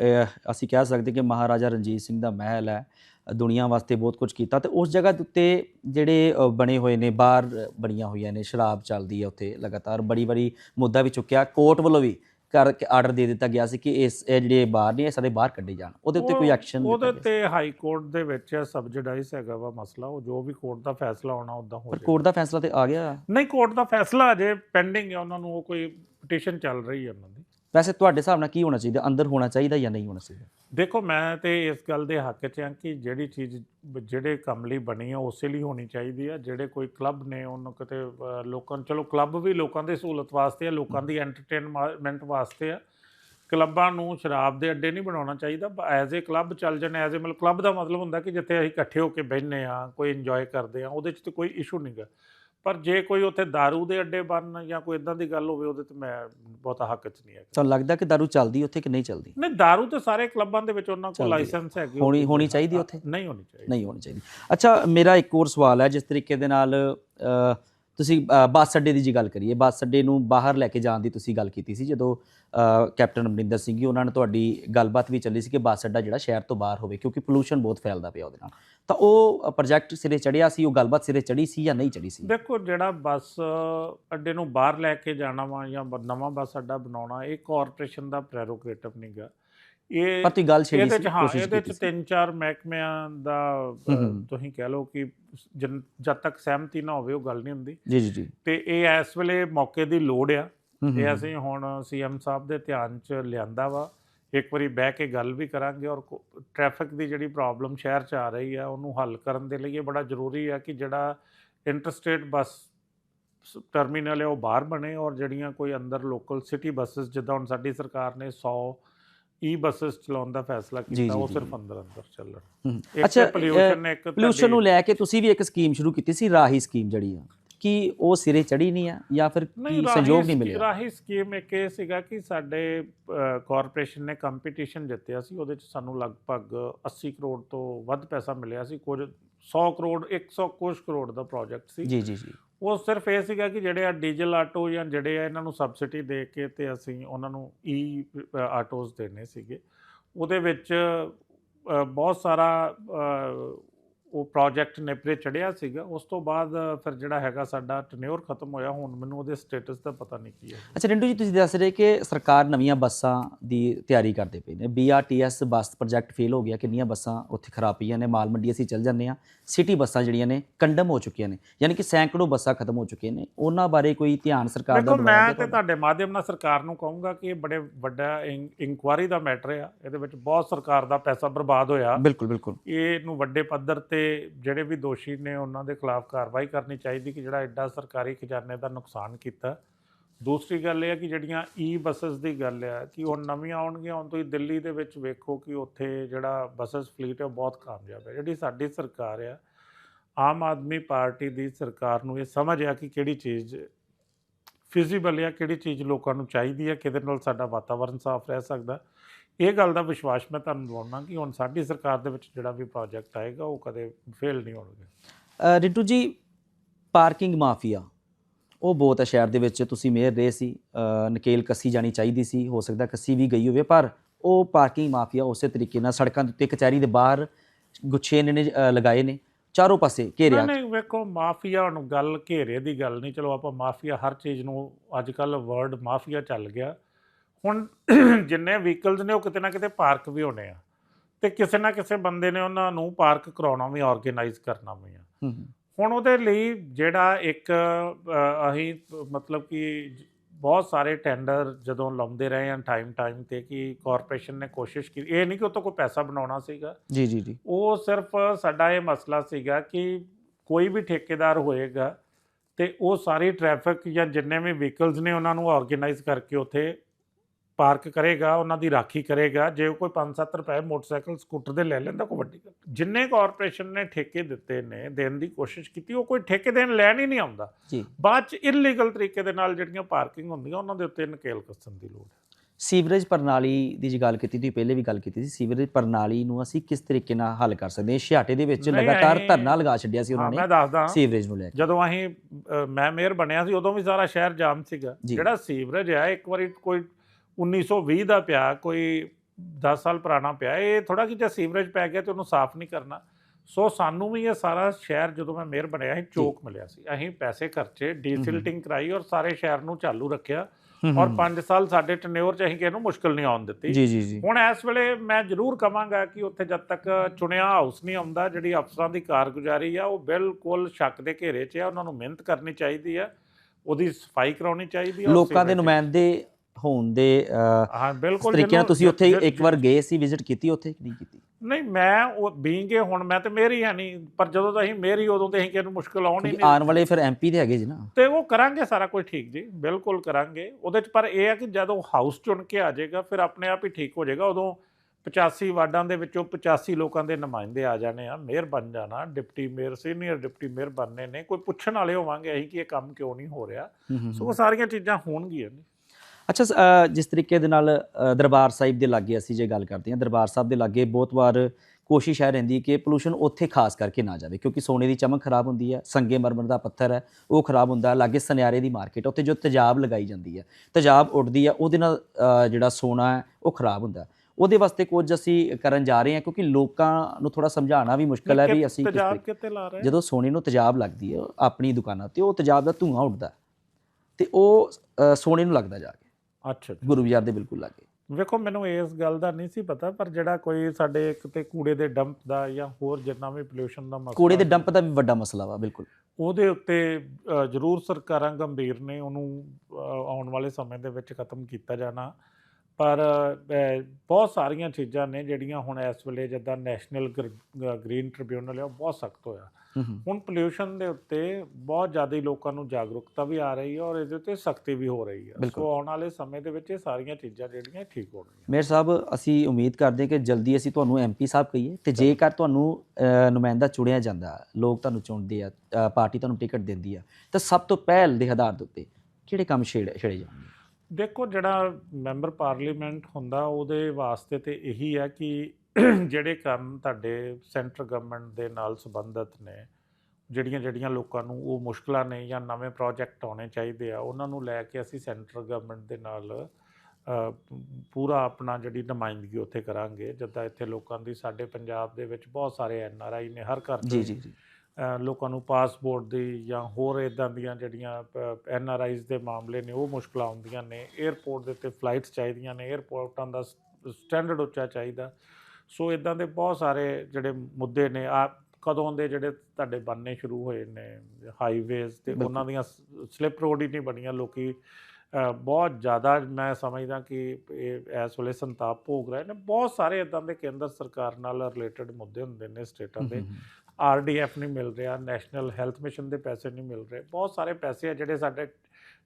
ਅਸੀਂ ਕਹਿ ਸਕਦੇ ਕਿ ਮਹਾਰਾਜਾ ਰਣਜੀਤ ਸਿੰਘ ਦਾ ਮਹਿਲ ਹੈ, ਦੁਨੀਆ ਵਾਸਤੇ ਬਹੁਤ ਕੁਝ ਕੀਤਾ, ਤੇ ਉਸ ਜਗ੍ਹਾ ਦੇ ਉੱਤੇ ਜਿਹੜੇ ਬਣੇ ਹੋਏ ਨੇ, ਬਾਹਰ ਬਣੀਆਂ ਹੋਈਆਂ ਨੇ, ਸ਼ਰਾਬ ਚੱਲਦੀ ਹੈ ਉੱਥੇ ਲਗਾਤਾਰ, ਬੜੀ ਬੜੀ ਮੁੱਦਾ ਵੀ ਚੁੱਕਿਆ, ਕੋਰਟ ਵੱਲੋਂ ਵੀ ਕਰ ਆਰਡਰ ਦੇ ਦਿੱਤਾ ਗਿਆ ਸੀ ਕਿ ਇਸ ਇਹ ਜਿਹੜੇ ਬਾਹਰ ਨੇ ਇਹ ਸਾਡੇ ਬਾਹਰ ਕੱਢੇ ਜਾਣ। ਉਹਦੇ ਉੱਤੇ ਕੋਈ ਐਕਸ਼ਨ ਉਹਦੇ ਤੇ ਹਾਈ ਕੋਰਟ ਦੇ ਵਿੱਚ ਸਬਜਡਾਈਜ਼ ਹੈਗਾ ਵਾ ਮਸਲਾ ਉਹ ਜੋ ਵੀ ਕੋਰਟ ਦਾ ਫੈਸਲਾ ਹੋਣਾ ਉਦਾਂ ਹੋ ਜਾਏਗਾ। ਕੋਰਟ ਦਾ ਫੈਸਲਾ ਤੇ ਆ ਗਿਆ। ਨਹੀਂ ਕੋਰਟ ਦਾ ਫੈਸਲਾ ਅਜੇ ਪੈਂਡਿੰਗ ਹੈ ਉਹਨਾਂ ਨੂੰ ਉਹ ਕੋਈ ਪਟੀਸ਼ਨ ਚੱਲ ਰਹੀ ਹੈ ਉਹਨਾਂ ਦੀ। ਵੈਸੇ ਤੁਹਾਡੇ ਹਿਸਾਬ ਨਾਲ ਕੀ ਹੋਣਾ ਚਾਹੀਦਾ? ਅੰਦਰ ਹੋਣਾ ਚਾਹੀਦਾ ਜਾਂ ਨਹੀਂ ਹੋਣਾ ਚਾਹੀਦਾ? ਦੇਖੋ ਮੈਂ ਤੇ ਇਸ ਗੱਲ ਦੇ ਹੱਕ 'ਚ ਹਾਂ ਕਿ ਜਿਹੜੀ ਚੀਜ਼ ਜਿਹੜੇ ਕੰਮ ਲਈ ਬਣੀ ਆ ਉਸੇ ਲਈ ਹੋਣੀ ਚਾਹੀਦੀ ਆ। ਜਿਹੜੇ ਕੋਈ ਕਲੱਬ ਨੇ ਉਹਨੂੰ ਕਿਤੇ ਅ, ਲੋਕਾਂ ਚਲੋ ਕਲੱਬ ਵੀ ਲੋਕਾਂ ਦੀ ਸਹੂਲਤ ਵਾਸਤੇ ਆ ਲੋਕਾਂ ਦੀ ਐਂਟਰਟੇਨਮੈਂਟ ਵਾਸਤੇ ਆ। ਕਲੱਬਾਂ ਨੂੰ ਸ਼ਰਾਬ ਦੇ ਅੱਡੇ ਨਹੀਂ ਬਣਾਉਣਾ ਚਾਹੀਦਾ ਐਜ਼ ਅ ਕਲੱਬ ਚੱਲ ਜਾਣ ਐਜ਼ ਅ ਮਤਲਬ ਕਲੱਬ ਦਾ ਮਤਲਬ ਹੁੰਦਾ ਕਿ ਜਿੱਥੇ ਅਸੀਂ ਇਕੱਠੇ ਹੋ ਕੇ ਬਹਿੰਦੇ ਆ ਕੋਈ ਇੰਜੋਏ ਕਰਦੇ ਆ ਉਹਦੇ 'ਚ ਤੇ ਕੋਈ ਇਸ਼ੂ ਨਹੀਂਗਾ ਪਰ ਜੇ ਕੋਈ ਉੱਥੇ दारू ਦੇ ਅੱਡੇ ਬਣ ਜਾਂ ਕੋਈ ਇਦਾਂ ਦੀ ਗੱਲ ਹੋਵੇ ਉਹਦੇ ਤੇ ਮੈਂ ਬਹੁਤਾ ਹੱਕ 'ਚ ਨਹੀਂ ਹੈ ਤੁਹਾਨੂੰ ਲੱਗਦਾ ਕਿ ਦਾਰੂ ਚੱਲਦੀ ਉੱਥੇ ਕਿ ਨਹੀਂ ਚੱਲਦੀ ਨਹੀਂ दारू ਤੇ ਸਾਰੇ ਕਲੱਬਾਂ ਦੇ ਵਿੱਚ ਉਹਨਾਂ ਕੋਲ ਚੱਲਦੀ ਹੈ। ਲਾਇਸੈਂਸ ਹੈਗੇ ਹੋਣੀ- ਉਹਦੀ ਹੋਣੀ ਕੋਈ- ਚਾਹੀਦੀ ਉੱਥੇ? ਨਹੀਂ ਹੋਣੀ ਚਾਹੀਦੀ ਨਹੀਂ ਹੋਣੀ ਚਾਹੀਦੀ ਅੱਛਾ ਮੇਰਾ ਇੱਕ ਹੋਰ ਸਵਾਲ ਹੈ ਜਿਸ ਤਰੀਕੇ ਦੇ ਨਾਲ ਅ, ਤੁਸੀਂ ਬੱਸ ਅੱਡੇ ਦੀ ਜੀ ਗੱਲ ਕਰੀਏ, ਬੱਸ ਅੱਡੇ ਨੂੰ ਬਾਹਰ ਲੈ ਕੇ ਜਾਣ ਦੀ ਤੁਸੀਂ ਗੱਲ ਕੀਤੀ ਸੀ ਜਦੋਂ ਕੈਪਟਨ ਅਮਰਿੰਦਰ ਸਿੰਘ ਜੀ ਉਹਨਾਂ ਨੇ ਤੁਹਾਡੀ ਗੱਲਬਾਤ ਵੀ ਚੱਲੀ ਸੀ ਕਿ ਬੱਸ ਅੱਡਾ ਜਿਹੜਾ ਸ਼ਹਿਰ ਤੋਂ ਬਾਹਰ ਹੋਵੇ, ਕਿਉਂਕਿ ਪੋਲੂਸ਼ਨ ਬਹੁਤ ਫੈਲਦਾ ਪਿਆ ਉਹਦੇ ਨਾਲ। ਤਾਂ ਉਹ ਪ੍ਰੋਜੈਕਟ ਸਿਰੇ ਚੜਿਆ ਸੀ, ਉਹ ਗੱਲਬਾਤ ਸਿਰੇ ਚੜੀ ਸੀ ਜਾਂ ਨਹੀਂ ਚੜੀ ਸੀ? ਦੇਖੋ, ਜਿਹੜਾ ਬੱਸ ਅੱਡੇ ਨੂੰ ਬਾਹਰ ਲੈ ਕੇ ਜਾਣਾ ਵਾ ਜਾਂ ਨਵਾਂ ਬੱਸ ਅੱਡਾ ਬਣਾਉਣਾ, ਇਹ ਕਾਰਪੋਰੇਸ਼ਨ ਦਾ ਪ੍ਰੈਰੋਗੇਟਿਵ ਨਹੀਂਗਾ ਇਹ ਪਰ ਤੁਸੀਂ ਗੱਲ ਛੇੜੀ ਸੀ ਇਹਦੇ ਚ ਤਿੰਨ ਚਾਰ ਮਹਿਕਮਿਆਂ ਦਾ। ਤੁਸੀਂ ਕਹਿ ਲਓ ਕਿ ਜਦ ਤੱਕ ਸਹਿਮਤੀ ਨਾ ਹੋਵੇ ਉਹ ਗੱਲ ਨਹੀਂ ਹੁੰਦੀ। ਜੀ ਜੀ ਜੀ। ਤੇ ਇਹ ਇਸ ਵੇਲੇ ਮੌਕੇ ਦੀ ਲੋੜ ਆ। ਇਹ। ਅਸੀਂ ਹੁਣ ਸੀਐਮ ਸਾਹਿਬ ਦੇ ਧਿਆਨ 'ਚ ਲਿਆਂਦਾ ਵਾ। ਇੱਕ ਵਾਰੀ ਬਹਿ ਕੇ ਗੱਲ ਵੀ ਕਰਾਂਗੇ ਔਰ ਟ੍ਰੈਫਿਕ ਦੀ ਜਿਹੜੀ ਪ੍ਰੋਬਲਮ ਸ਼ਹਿਰ 'ਚ ਆ ਰਹੀ ਆ ਉਹਨੂੰ ਹੱਲ ਕਰਨ ਦੇ ਲਈ ਇਹ ਬੜਾ ਜ਼ਰੂਰੀ ਆ ਕਿ ਜਿਹੜਾ ਇੰਟਰਸਟੇਟ ਬੱਸ ਟਰਮੀਨਲ ਹੈ ਉਹ ਬਾਹਰ ਬਣੇ ਔਰ ਜਿਹੜੀਆਂ ਕੋਈ ਅੰਦਰ ਲੋਕਲ ਸਿਟੀ ਬੱਸਸ ਜਿੱਦਾਂ ਹੁਣ ਸਾਡੀ ਸਰਕਾਰ ਨੇ 100 ਈ ਬੱਸਸ ਚਲਾਉਣ ਦਾ ਫੈਸਲਾ ਕੀਤਾ ਉਹ। ਸਿਰਫ ਅੰਦਰ ਅੰਦਰ ਚੱਲਣ। ਅੱਛਾ ਪੋਲਿਊਸ਼ਨ ਨੇ ਇੱਕ ਪੋਲੂਸ਼ਨ ਨੂੰ ਲੈ ਕੇ ਤੁਸੀਂ ਵੀ ਇੱਕ ਸਕੀਮ ਸ਼ੁਰੂ ਕੀਤੀ ਸੀ ਰਾਹੀ ਸਕੀਮ ਜਿਹੜੀ ਆ ਕੀ ਉਹ ਸਿਰੇ ਚੜੀ ਨਹੀਂ ਆ ਜਾਂ ਫਿਰ ਸੰਯੋਗ ਨਹੀਂ ਮਿਲਿਆ? ਰਾਹੀ ਸਕੀਮ ਇੱਕ ਇਹ ਸੀਗਾ ਕਿ ਸਾਡੇ ਕਾਰਪੋਰੇਸ਼ਨ ਨੇ ਕੰਪੀਟੀਸ਼ਨ ਜਿੱਤਿਆ ਸੀ ਉਹਦੇ ਚ ਸਾਨੂੰ ਲਗਭਗ 80 ਕਰੋੜ ਤੋਂ ਵੱਧ ਪੈਸਾ ਮਿਲਿਆ ਸੀ ਕੁਝ 100 ਕਰੋੜ 100 ਕੁਛ ਕਰੋੜ ਦਾ ਪ੍ਰੋਜੈਕਟ ਸੀ। ਜੀ ਜੀ ਜੀ। ਉਹ ਸਿਰਫ ਇਹ ਸੀਗਾ ਕਿ ਜਿਹੜੇ ਆ ਡੀਜ਼ਲ ਆਟੋ ਜਾਂ ਜਿਹੜੇ ਆ ਇਹਨਾਂ ਨੂੰ ਸਬਸਿਡੀ ਦੇ ਕੇ ਤੇ ਅਸੀਂ ਉਹਨਾਂ ਨੂੰ ਈ ਆਟੋਸ ਦੇਣੇ ਸੀਗੇ। ਉਹਦੇ ਵਿੱਚ ਬਹੁਤ ਸਾਰਾ ਉਹ ਪ੍ਰੋਜੈਕਟ ਨੇਪਰੇ ਚੜਿਆ ਸੀਗਾ ਉਸ ਤੋਂ ਬਾਅਦ ਫਿਰ ਜਿਹੜਾ ਹੈਗਾ ਸਾਡਾ ਟਨਿਓਰ ਖਤਮ ਹੋਇਆ ਹੁਣ ਮੈਨੂੰ ਉਹਦੇ ਸਟੇਟਸ ਦਾ ਪਤਾ ਨਹੀਂ ਕੀ ਹੈ। ਅੱਛਾ ਰਿੰਟੂ ਜੀ ਤੁਸੀਂ ਦੱਸ ਰਹੇ ਕਿ ਸਰਕਾਰ ਨਵੀਆਂ ਬੱਸਾਂ ਦੀ ਤਿਆਰੀ ਕਰਦੇ ਪਈ ਨੇ। ਬੀਆਰਟੀਐਸ ਬੱਸ ਪ੍ਰੋਜੈਕਟ ਫੇਲ ਹੋ ਗਿਆ ਕਿੰਨੀਆਂ ਬੱਸਾਂ ਉੱਥੇ ਖਰਾਬ ਪਈਆਂ ਨੇ ਮਾਲ ਮੰਡੀ ਅਸੀਂ ਚੱਲ ਜਾਂਦੇ ਆ ਸਿਟੀ ਬੱਸਾਂ ਜਿਹੜੀਆਂ ਨੇ ਕੰਡਮ ਹੋ ਚੁੱਕੀਆਂ ਨੇ ਯਾਨੀ ਕਿ ਸੈਂਕੜੋ ਬੱਸਾਂ ਖਤਮ ਹੋ ਚੁੱਕੀਆਂ ਨੇ। ਉਹਨਾਂ ਬਾਰੇ ਕੋਈ ਧਿਆਨ ਸਰਕਾਰ ਦਾ ਦੇਖੋ ਬਣਾਇਆ ਮੈਂ ਤੇ ਤੁਹਾਡਾ? ਮਾਧਿਅਮ ਨਾਲ ਸਰਕਾਰ ਨੂੰ ਕਹੂੰਗਾ ਕਿ ਇਹ ਬੜੇ ਵੱਡਾ ਇਨਕੁਆਰੀ ਦਾ ਮੈਟਰ ਆ। ਇਹਦੇ ਵਿੱਚ ਬਹੁਤ ਸਰਕਾਰ ਦਾ ਪੈਸਾ ਬਰਬਾਦ ਹੋਇਆ। ਬਿਲਕੁਲ ਬਿਲਕੁਲ। ਇਹਨੂੰ ਵੱਡੇ ਪੱਧਰ ਤੇ ਜਿਹੜੇ ਵੀ ਦੋਸ਼ੀ ਨੇ ਉਹਨਾਂ ਦੇ ਖਿਲਾਫ ਕਾਰਵਾਈ ਕਰਨੀ ਚਾਹੀਦੀ ਕਿ ਜਿਹੜਾ ਐਡਾ ਸਰਕਾਰੀ ਖਜ਼ਾਨੇ ਦਾ ਨੁਕਸਾਨ ਕੀਤਾ। ਦੂਸਰੀ ਗੱਲ ਇਹ ਹੈ ਕਿ ਜਿਹੜੀਆਂ ਈ ਬੱਸਸ ਦੀ ਗੱਲ ਹੈ ਕਿ ਉਹ ਨਵੀਆਂ ਆਉਣਗੀਆਂ, ਹੁਣ ਤੁਸੀਂ ਦਿੱਲੀ ਦੇ ਵਿੱਚ ਵੇਖੋ ਕਿ ਉੱਥੇ ਜਿਹੜਾ ਬੱਸਸ ਫਲੀਟ ਹੈ ਉਹ ਬਹੁਤ ਕਾਮਯਾਬ ਹੈ। ਜਿਹੜੀ ਸਾਡੀ ਸਰਕਾਰ ਆ ਆਮ ਆਦਮੀ ਪਾਰਟੀ ਦੀ ਸਰਕਾਰ ਨੂੰ ਇਹ ਸਮਝ ਆ ਕਿ ਕਿਹੜੀ ਚੀਜ਼ ਫਿਜ਼ੀਬਲ ਆ ਕਿਹੜੀ ਚੀਜ਼ ਲੋਕਾਂ ਨੂੰ ਚਾਹੀਦੀ ਹੈ, ਕਿਹਦੇ ਨਾਲ ਸਾਡਾ ਵਾਤਾਵਰਣ ਸਾਫ਼ ਰਹਿ ਸਕਦਾ। ਇਹ ਗੱਲ ਦਾ ਵਿਸ਼ਵਾਸ ਮੈਂ ਤੁਹਾਨੂੰ ਦਿਵਾਉਣਾ ਕਿ ਹੁਣ ਸਾਡੀ ਸਰਕਾਰ ਦੇ ਵਿੱਚ ਜਿਹੜਾ ਵੀ ਪ੍ਰੋਜੈਕਟ ਆਏਗਾ ਉਹ ਕਦੇ ਫੇਲ ਨਹੀਂ ਹੋਣਗੇ। ਰਿੰਟੂ ਜੀ ਪਾਰਕਿੰਗ ਮਾਫੀਆ ਉਹ ਬਹੁਤ ਹੈ ਸ਼ਹਿਰ ਦੇ ਵਿੱਚ ਤੁਸੀਂ ਮੇਅਰ ਰਹੇ ਸੀ ਨਕੇਲ ਕੱਸੀ ਜਾਣੀ ਚਾਹੀਦੀ ਸੀ ਹੋ ਸਕਦਾ ਕੱਸੀ ਵੀ ਗਈ ਹੋਵੇ ਪਰ ਉਹ ਪਾਰਕਿੰਗ ਮਾਫੀਆ ਉਸੇ ਤਰੀਕੇ ਨਾਲ ਸੜਕਾਂ ਦੇ ਉੱਤੇ ਕਚਹਿਰੀ ਦੇ ਬਾਹਰ ਗੁੱਛੇ ਨੇ ਨੇ ਲਗਾਏ ਨੇ ਚਾਰੋਂ ਪਾਸੇ ਘੇਰਿਆ। ਨਹੀਂ ਨਹੀਂ ਵੇਖੋ ਮਾਫੀਆ ਹੁਣ ਗੱਲ ਘੇਰੇ ਦੀ ਗੱਲ ਨਹੀਂ ਚਲੋ ਆਪਾਂ ਮਾਫੀਆ ਹਰ ਚੀਜ਼ ਨੂੰ ਅੱਜ ਕੱਲ ਵਰਡ ਮਾਫੀਆ ਚੱਲ ਗਿਆ। ਹੁਣ <clears throat> ਜਿੰਨੇ ਵਹੀਕਲਸ ਨੇ ਉਹ ਕਿਤੇ ਨਾ ਕਿਤੇ ਪਾਰਕ ਵੀ ਹੋਣੇ ਆ। ਤੇ ਕਿਸੇ ਨਾ ਕਿਸੇ ਬੰਦੇ ਨੇ ਉਹਨਾਂ ਨੂੰ ਪਾਰਕ ਕਰਾਉਣਾ ਵੀ ਆਰਗੇਨਾਈਜ਼ ਕਰਨਾ ਵੀ ਆ। ਹੁਣ ਉਹਦੇ ਲਈ ਜਿਹੜਾ ਇੱਕ ਅਸੀਂ ਮਤਲਬ ਕਿ ਬਹੁਤ ਸਾਰੇ ਟੈਂਡਰ ਜਦੋਂ ਲਾਉਂਦੇ ਰਹੇ ਆ ਟਾਈਮ ਟਾਈਮ ਤੇ ਕਿ ਕਾਰਪੋਰੇਸ਼ਨ ਨੇ ਕੋਸ਼ਿਸ਼ ਕੀਤੀ। ਇਹ ਨਹੀਂ ਕਿ ਉਹ ਤੋਂ ਕੋਈ ਪੈਸਾ ਬਣਾਉਣਾ ਸੀਗਾ। ਜੀ ਜੀ ਜੀ। ਉਹ ਸਿਰਫ ਸਾਡਾ ਇਹ ਮਸਲਾ ਸੀਗਾ ਕਿ ਕੋਈ ਵੀ ਠੇਕੇਦਾਰ ਹੋਏਗਾ ਤੇ ਉਹ ਸਾਰੀ ਟ੍ਰੈਫਿਕ ਜਾਂ ਜਿੰਨੇ ਵੀ ਵਹੀਕਲਸ ਨੇ ਉਹਨਾਂ ਨੂੰ ਆਰਗੇਨਾਈਜ਼ ਕਰਕੇ ਉੱਥੇ ਪਾਰਕ ਕਰੇਗਾ ਉਹਨਾਂ ਦੀ ਰਾਖੀ ਕਰੇਗਾ ਜੇ ਕੋਈ 5-7 ਰੁਪਏ ਮੋਟਰਸਾਈਕਲ ਸਕੂਟਰ ਦੇ ਲੈ ਲੈਂਦਾ ਕੋਈ ਵੱਡੀ ਗੱਲ ਜਿੰਨੇ ਕਾਰਪੋਰੇਸ਼ਨ ਨੇ ਠੇਕੇ ਦਿੱਤੇ ਨੇ ਦੇਣ ਦੀ ਕੋਸ਼ਿਸ਼ ਕੀਤੀ ਉਹ ਕੋਈ ਠੇਕੇ ਦੇਣ ਲੈਣ ਹੀ ਨਹੀਂ ਆਉਂਦਾ। ਬਾਅਦ ਚ ਇਲੀਗਲ ਤਰੀਕੇ ਦੇ ਨਾਲ ਜਿਹੜੀਆਂ ਪਾਰਕਿੰਗ ਹੁੰਦੀਆਂ ਉਹਨਾਂ ਦੇ ਉੱਤੇ ਨਕੇਲ ਕੱਸਣ ਦੀ ਲੋੜ ਹੈ। ਸੀਵਰੇਜ ਪ੍ਰਣਾਲੀ ਦੀ ਜੀ ਗੱਲ ਕੀਤੀ ਤੁਸੀਂ ਪਹਿਲੇ ਵੀ ਗੱਲ ਕੀਤੀ ਸੀ ਸੀਵਰੇਜ ਪ੍ਰਣਾਲੀ ਨੂੰ ਅਸੀਂ ਕਿਸ ਤਰੀਕੇ ਨਾਲ ਹੱਲ ਕਰ ਸਕਦੇ ਹਾਂ? ਛਿਆਟੇ ਦੇ ਵਿੱਚ ਲਗਾਤਾਰ ਧਰਨਾ ਲਗਾ ਛੱਡਿਆ ਸੀ ਉਹਨਾਂ ਮੈਂ ਨੇ ਦੱਸਦਾ। ਸੀਵਰੇਜ ਨੂੰ ਲੈ ਕੇ। ਜਦੋਂ ਅਸੀਂ ਮੈਂ ਮੇਅਰ ਬਣਿਆ ਸੀ ਉਦੋਂ ਵੀ ਸਾਰਾ ਸ਼ਹਿਰ ਜਾਮ ਸੀਗਾ। ਜਿਹੜਾ ਸੀਵਰੇਜ ਹੈ ਇੱਕ ਵਾਰੀ ਕੋਈ 1920 ਦਾ ਪਿਆ ਕੋਈ 10 ਸਾਲ ਪੁਰਾਣਾ ਪਿਆ ਇਹ ਥੋੜਾ ਕਿ ਜੇ ਸੀਵਰੇਜ ਪੈ ਗਿਆ ਤੇ ਉਹਨੂੰ ਸਾਫ਼ ਨਹੀਂ ਕਰਨਾ। ਸੋ ਸਾਨੂੰ ਵੀ ਇਹ ਸਾਰਾ ਸ਼ਹਿਰ ਜਦੋਂ ਮੈਂ ਮੇਅਰ ਬਣਿਆ ਸੀ ਚੋਕ ਮਿਲਿਆ ਸੀ। ਅਸੀਂ ਪੈਸੇ ਖਰਚੇ ਡੀਸਿਲਟਿੰਗ ਕਰਾਈ ਔਰ ਸਾਰੇ ਸ਼ਹਿਰ ਨੂੰ ਚਾਲੂ ਰੱਖਿਆ ਔਰ 5 ਸਾਲ ਸਾਡੇ ਟਨਿਓਰ ਚ ਅਸੀਂ ਕਿਸੇ ਨੂੰ ਮੁਸ਼ਕਲ ਨਹੀਂ ਆਉਣ ਦਿੱਤੀ। ਜੀ ਜੀ ਜੀ। ਹੁਣ ਇਸ ਵੇਲੇ ਮੈਂ ਜ਼ਰੂਰ ਕਵਾਂਗਾ ਕਿ ਉੱਥੇ ਜਦ ਤੱਕ ਚੁਣਿਆ ਹਾਊਸ ਨਹੀਂ ਆਉਂਦਾ ਜਿਹੜੀ ਅਫਸਰਾਂ ਦੀ ਕਾਰਗੁਜ਼ਾਰੀ ਆ ਉਹ ਬਿਲਕੁਲ ਸ਼ੱਕ ਦੇ ਘੇਰੇ 'ਚ ਆ ਉਹਨਾਂ ਨੂੰ ਮਿਹਨਤ ਕਰਨੀ ਚਾਹੀਦੀ ਆ ਉਹਦੀ ਸਫ਼ਾਈ ਕਰਾਉਣੀ ਚਾਹੀਦੀ ਆ ਲੋਕਾਂ ਦੇ ਨੁਮਾਇੰਦੇ ਹੋਣ ਦੇ ਹਾਂ ਬਿਲਕੁਲ ਤਰੀਕੇ ਨਾਲ ਤੁਸੀਂ ਉੱਥੇ ਇੱਕ ਵਾਰ ਗਏ ਸੀ ਵਿਜ਼ਿਟ ਕੀਤੀ ਉੱਥੇ ਕਿ ਨਹੀਂ ਕੀਤੀ? ਨਹੀਂ ਮੈਂ ਉਹ ਬੀਂਗੇ ਹੁਣ ਮੈਂ ਤੇ ਮੇਰੀ ਹੈ ਨਹੀਂ ਪਰ ਜਦੋਂ ਤਾਂ ਅਸੀਂ ਮੇਰੀ ਉਦੋਂ ਤੇ ਅਸੀਂ ਕਿਸੇ ਨੂੰ ਮੁਸ਼ਕਲ ਆਉਣ ਨਹੀਂ ਆਉਣ ਵਾਲੇ ਫਿਰ ਐਮਪੀ ਦੇ ਹੈਗੇ ਜੀ ਨਾ। ਤੇ ਉਹ ਕਰਾਂਗੇ ਸਾਰਾ ਕੁਝ ਠੀਕ ਜੀ ਬਿਲਕੁਲ ਕਰਾਂਗੇ। ਉਹਦੇ ਚ ਪਰ ਇਹ ਹੈ ਕਿ ਜਦੋਂ ਹਾਊਸ ਚੁਣ ਕੇ ਆ ਜਾਏਗਾ ਫਿਰ ਆਪਣੇ ਆਪ ਹੀ ਠੀਕ ਹੋ ਜਾਏਗਾ। ਉਦੋਂ 85 ਵਾਰਡਾਂ ਦੇ ਵਿੱਚੋਂ 85 ਲੋਕਾਂ ਦੇ ਨੁਮਾਇੰਦੇ ਆ ਜਾਣੇ ਆ ਮੇਅਰ ਬਣ ਜਾਣਾ deputy mayor senior deputy mayor ਬਣਨੇ ਨੇ। ਕੋਈ ਪੁੱਛਣ ਵਾਲੇ ਹੋਵਾਂਗੇ ਅਸੀਂ ਕਿ ਇਹ ਕੰਮ ਕਿਉਂ ਨਹੀਂ ਹੋ ਰਿਹਾ। ਸੋ ਉਹ ਸਾਰੀਆਂ ਚੀਜ਼ਾਂ ਹੋਣਗੀਆਂ ਨੇ। ਅੱਛਾ ਜਿਸ ਤਰੀਕੇ ਦੇ ਨਾਲ ਦਰਬਾਰ ਸਾਹਿਬ ਦੇ ਲਾਗੇ ਅਸੀਂ ਜੇ ਗੱਲ ਕਰਦੇ ਹਾਂ ਦਰਬਾਰ ਸਾਹਿਬ ਦੇ ਲਾਗੇ ਬਹੁਤ ਵਾਰ ਕੋਸ਼ਿਸ਼ ਹੈ ਰਹਿੰਦੀ ਕਿ ਪੋਲੂਸ਼ਨ ਉੱਥੇ ਖਾਸ ਕਰਕੇ ਨਾ ਜਾਵੇ ਕਿਉਂਕਿ ਸੋਨੇ ਦੀ ਚਮਕ ਖਰਾਬ ਹੁੰਦੀ ਹੈ ਸੰਗੇ ਮਰਮਰ ਦਾ ਪੱਥਰ ਹੈ ਉਹ ਖਰਾਬ ਹੁੰਦਾ ਹੈ ਲਾਗੇ ਸੁਨਿਆਰੇ ਦੀ ਮਾਰਕੀਟ ਉੱਥੇ ਜੋ ਤੇਜ਼ਾਬ ਲਗਾਈ ਜਾਂਦੀ ਹੈ ਤੇਜ਼ਾਬ ਉੱਡਦੀ ਹੈ ਉਹਦੇ ਨਾਲ ਜਿਹੜਾ ਸੋਨਾ ਹੈ ਉਹ ਖਰਾਬ ਹੁੰਦਾ। ਉਹਦੇ ਵਾਸਤੇ ਕੁਝ ਅਸੀਂ ਕਰਨ ਜਾ ਰਹੇ ਹਾਂ ਕਿਉਂਕਿ ਲੋਕਾਂ ਨੂੰ ਥੋੜਾ ਸਮਝਾਉਣਾ ਵੀ ਮੁਸ਼ਕਲ ਹੈ ਵੀ ਅਸੀਂ ਤੇਜ਼ਾਬ ਕਿੱਥੇ ਲਾ ਰਹੇ ਜਦੋਂ ਸੋਨੇ ਨੂੰ ਤੇਜ਼ਾਬ ਲੱਗਦੀ ਹੈ ਆਪਣੀ ਦੁਕਾਨਾਂ ਤੇ ਉਹ ਤੇਜ਼ਾਬ ਦਾ ਧੂਆਂ ਉੱਡਦਾ ਤੇ ਉਹ ਸੋਨੇ ਨੂੰ ਲੱਗਦਾ ਜਾ ਕੇ ਅੱਛਾ। ਗੁਰੂ ਬਾਜ਼ਾਰ ਦੇ ਬਿਲਕੁਲ ਲਾਗੇ। ਵੇਖੋ ਮੈਨੂੰ ਇਸ ਗੱਲ ਦਾ ਨਹੀਂ ਸੀ ਪਤਾ ਪਰ ਜਿਹੜਾ ਕੋਈ ਸਾਡੇ ਇੱਕ ਤੇ ਕੂੜੇ ਦੇ ਡੰਪ ਦਾ ਜਾਂ ਹੋਰ ਜਿੰਨਾ ਵੀ ਪੋਲੂਸ਼ਨ ਦਾ ਮਸਲਾ ਕੂੜੇ ਦੇ ਡੰਪ ਦਾ ਵੀ ਵੱਡਾ ਮਸਲਾ ਵਾ ਬਿਲਕੁਲ। ਉਹਦੇ ਉੱਤੇ ਜ਼ਰੂਰ ਸਰਕਾਰਾਂ ਗੰਭੀਰ ਨੇ ਉਹਨੂੰ ਆਉਣ ਵਾਲੇ ਸਮੇਂ ਦੇ ਵਿੱਚ ਖਤਮ ਕੀਤਾ ਜਾਣਾ। ਪਰ ਬਹੁਤ ਸਾਰੀਆਂ ਚੀਜ਼ਾਂ ਨੇ ਜਿਹੜੀਆਂ ਹੁਣ ਇਸ ਵੇਲੇ ਜਿੱਦਾਂ ਨੈਸ਼ਨਲ ਗ੍ਰੀਨ ਟ੍ਰਿਬਿਊਨਲ ਹੈ ਉਹ ਬਹੁਤ ਸਖਤ ਹੋਇਆ। ਹੁਣ ਪੋਲੂਸ਼ਨ ਦੇ ਉੱਤੇ ਬਹੁਤ ਜ਼ਿਆਦਾ ਲੋਕਾਂ ਨੂੰ ਜਾਗਰੂਕਤਾ ਵੀ ਆ ਰਹੀ ਹੈ ਔਰ ਇਹਦੇ ਉੱਤੇ ਸਖਤੀ ਵੀ ਹੋ ਰਹੀ ਹੈ। ਸੋ ਆਉਣ ਵਾਲੇ ਸਮੇਂ ਦੇ ਵਿੱਚ ਇਹ ਸਾਰੀਆਂ ਚੀਜ਼ਾਂ ਜਿਹੜੀਆਂ ਠੀਕ ਹੋਣਗੀਆਂ। ਮੇਰ ਸਾਹਿਬ ਅਸੀਂ ਉਮੀਦ ਕਰਦੇ ਹਾਂ ਕਿ ਜਲਦੀ ਅਸੀਂ ਤੁਹਾਨੂੰ ਐਮਪੀ ਸਾਹਿਬ ਕਹੀਏ ਤੇ ਜੇਕਰ ਤੁਹਾਨੂੰ ਨੁਮਾਇੰਦਾ ਚੁਣਿਆ ਜਾਂਦਾ ਲੋਕ ਤੁਹਾਨੂੰ ਚੁਣਦੇ ਆ ਪਾਰਟੀ ਤੁਹਾਨੂੰ ਟਿਕਟ ਦਿੰਦੀ ਆ ਤਾਂ ਸਭ ਤੋਂ ਪਹਿਲ ਦੇ ਆਧਾਰ ਦੇ ਉੱਤੇ ਕਿਹੜੇ ਕੰਮ ਛੇੜੇ ਛੇੜੇ ਜਾਣਗੇ? ਦੇਖੋ, ਜਿਹੜਾ ਮੈਂਬਰ ਪਾਰਲੀਮੈਂਟ ਹੁੰਦਾ, ਉਹਦੇ ਵਾਸਤੇ ਤੇ ਇਹੀ ਹੈ ਕਿ ਜਿਹੜੇ ਕੰਮ ਤੁਹਾਡੇ ਸੈਂਟਰ ਗਵਰਨਮੈਂਟ ਦੇ ਨਾਲ ਸੰਬੰਧਿਤ ਨੇ, ਜਿਹੜੀਆਂ ਜਿਹੜੀਆਂ ਲੋਕਾਂ ਨੂੰ ਉਹ ਮੁਸ਼ਕਲਾਂ ਨੇ ਜਾਂ ਨਵੇਂ ਪ੍ਰੋਜੈਕਟ ਆਉਣੇ ਚਾਹੀਦੇ ਆ, ਉਹਨਾਂ ਨੂੰ ਲੈ ਕੇ ਅਸੀਂ ਸੈਂਟਰ ਗਵਰਨਮੈਂਟ ਦੇ ਨਾਲ ਪੂਰਾ ਆਪਣਾ ਜਿਹੜੀ ਨੁਮਾਇੰਦਗੀ ਉੱਥੇ ਕਰਾਂਗੇ। ਜਿੱਦਾਂ ਇੱਥੇ ਲੋਕਾਂ ਦੀ, ਸਾਡੇ ਪੰਜਾਬ ਦੇ ਵਿੱਚ ਬਹੁਤ ਸਾਰੇ ਐਨ ਆਰ ਆਈ ਨੇ, ਹਰ ਘਰ ਜੀ ਜੀ ਜੀ। ਲੋਕਾਂ ਨੂੰ ਪਾਸਪੋਰਟ ਦੀ ਜਾਂ ਹੋਰ ਇਦਾਂ ਦੀਆਂ ਜਿਹੜੀਆਂ ਐਨ ਆਰ ਆਈਜ਼ ਦੇ ਮਾਮਲੇ ਨੇ ਉਹ ਮੁਸ਼ਕਲਾਂ ਆਉਂਦੀਆਂ ਨੇ। 에ਅਰਪੋਰਟ ਦੇ ਉੱਤੇ ਫਲਾਈਟਸ ਚਾਹੀਦੀਆਂ ਨੇ 에ਅਰਪੋਰਟਾਂ ਦਾ ਸਟੈਂਡਰਡ ਉੱਚਾ ਚਾਹੀਦਾ। ਸੋ ਇਦਾਂ ਦੇ ਬਹੁਤ ਸਾਰੇ ਜਿਹੜੇ ਮੁੱਦੇ ਨੇ ਆ ਕਦੋਂ ਦੇ ਜਿਹੜੇ ਤੁਹਾਡੇ ਬਣਨੇ ਸ਼ੁਰੂ ਹੋਏ ਨੇ ਹਾਈਵੇਜ਼ ਤੇ। ਉਹਨਾਂ ਦੀਆਂ ਸਲਿੱਪ ਰੋਡ ਹੀ ਨਹੀਂ ਬਣੀਆਂ ਲੋਕੀ। ਬਹੁਤ ਜ਼ਿਆਦਾ ਮੈਂ ਸਮਝਦਾ ਕਿ ਇਹ ਇਸ ਵੇਲੇ ਸੰਤਾਪ ਭੋਗ ਰਹੇ ਨੇ। ਬਹੁਤ ਸਾਰੇ ਇਦਾਂ ਦੇ ਕੇਂਦਰ ਸਰਕਾਰ ਨਾਲ ਰਿਲੇਟਡ ਮੁੱਦੇ ਹੁੰਦੇ ਨੇ ਸਟੇਟਾਂ ਦੇ। ਆਰਡੀਐਫ ਨਹੀਂ ਮਿਲ ਰਿਹਾ ਨੈਸ਼ਨਲ ਹੈਲਥ ਮਿਸ਼ਨ ਦੇ ਪੈਸੇ ਨਹੀਂ ਮਿਲ ਰਹੇ। ਬਹੁਤ ਸਾਰੇ ਪੈਸੇ ਆ ਜਿਹੜੇ ਸਾਡੇ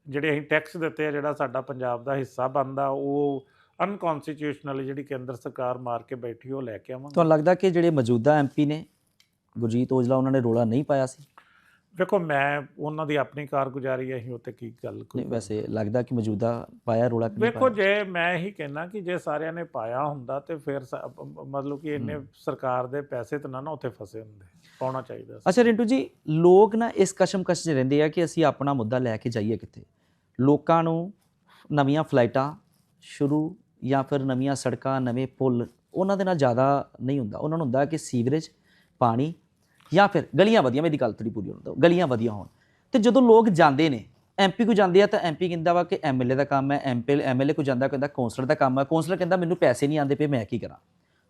ਜਿਹੜੇ ਅਸੀਂ ਟੈਕਸ ਦਿੱਤੇ ਆ ਜਿਹੜਾ ਸਾਡਾ ਪੰਜਾਬ ਦਾ ਹਿੱਸਾ ਬਣਦਾ ਉਹ ਅਨਕਨਸਟੀਟਿਊਸ਼ਨਲ ਜਿਹੜੀ ਕੇਂਦਰ ਸਰਕਾਰ ਮਾਰ ਕੇ ਬੈਠੀ ਉਹ ਲੈ ਕੇ ਆਵਾਂਗੇ। ਤੁਹਾਨੂੰ ਲੱਗਦਾ ਕਿ ਜਿਹੜੇ ਮੌਜੂਦਾ ਐਮਪੀ ਨੇ ਗੁਰਜੀਤ ਔਜਲਾ ਉਹਨਾਂ ਨੇ ਰੋਲਾ ਨਹੀਂ ਪਾਇਆ ਸੀ? ਵੇਖੋ ਮੈਂ ਉਹਨਾਂ ਦੀ ਆਪਣੀ ਕਾਰਗੁਜ਼ਾਰੀ ਹੈ ਅਸੀਂ ਉੱਤੇ ਕੀ ਗੱਲ ਕੋਈ ਨਹੀਂ ਵੈਸੇ ਲੱਗਦਾ ਕਿ ਮੌਜੂਦਾ ਪਾਇਆ ਰੋਲਾ ਕਿ ਵੇਖੋ? ਜੇ ਮੈਂ ਇਹੀ ਕਹਿਣਾ ਕਿ ਜੇ ਸਾਰਿਆਂ ਨੇ ਪਾਇਆ ਹੁੰਦਾ ਤੇ ਫਿਰ ਮਤਲਬ ਕਿ ਇੰਨੇ ਹੂੰ। ਸਰਕਾਰ ਦੇ ਪੈਸੇ ਤਾਂ ਨਾ ਨਾ ਉੱਥੇ ਫਸੇ ਹੁੰਦੇ। ਪਾਉਣਾ ਚਾਹੀਦਾ ਅੱਛਾ, ਰਿੰਟੂ ਜੀ, ਲੋਕ ਨਾ ਇਸ ਕਸ਼ਮਕਸ਼ 'ਚ ਰਹਿੰਦੇ ਆ ਕਿ ਅਸੀਂ ਆਪਣਾ ਮੁੱਦਾ ਲੈ ਕੇ ਜਾਈਏ ਕਿੱਥੇ? ਲੋਕਾਂ ਨੂੰ ਨਵੀਆਂ ਫਲਾਈਟਾਂ ਸ਼ੁਰੂ ਜਾਂ ਫਿਰ ਨਵੀਆਂ ਸੜਕਾਂ, ਨਵੇਂ ਪੁਲ, ਉਹਨਾਂ ਦੇ ਨਾਲ ਜ਼ਿਆਦਾ ਨਹੀਂ ਹੁੰਦਾ। ਉਹਨਾਂ ਨੂੰ ਹੁੰਦਾ ਕਿ ਸੀਵਰੇਜ, ਪਾਣੀ ਜਾਂ ਫਿਰ ਗਲੀਆਂ ਵਧੀਆ, ਮੇਰੀ ਗੱਲ ਥੋੜੀ ਪੂਰੀ ਹੋਣ ਦਿਓ, ਗਲੀਆਂ ਵਧੀਆ ਹੋਣ। ਤੇ ਜਦੋਂ ਲੋਕ ਜਾਂਦੇ ਨੇ ਐਮਪੀ ਕੋ ਜਾਂਦੇ ਆ ਤਾਂ ਐਮਪੀ ਕਹਿੰਦਾ ਵਾ ਕਿ ਐਮਐਲਏ ਦਾ ਕੰਮ ਹੈ ਐਮਪੀ ਐਮਐਲਏ ਕੋ ਜਾਂਦਾ, ਕਹਿੰਦਾ ਕੌਂਸਲਰ ਦਾ ਕੰਮ ਹੈ। ਕੌਂਸਲਰ ਕਹਿੰਦਾ ਮੈਨੂੰ ਪੈਸੇ ਨਹੀਂ ਆਉਂਦੇ ਪਏ, ਮੈਂ ਕੀ ਕਰਾਂ?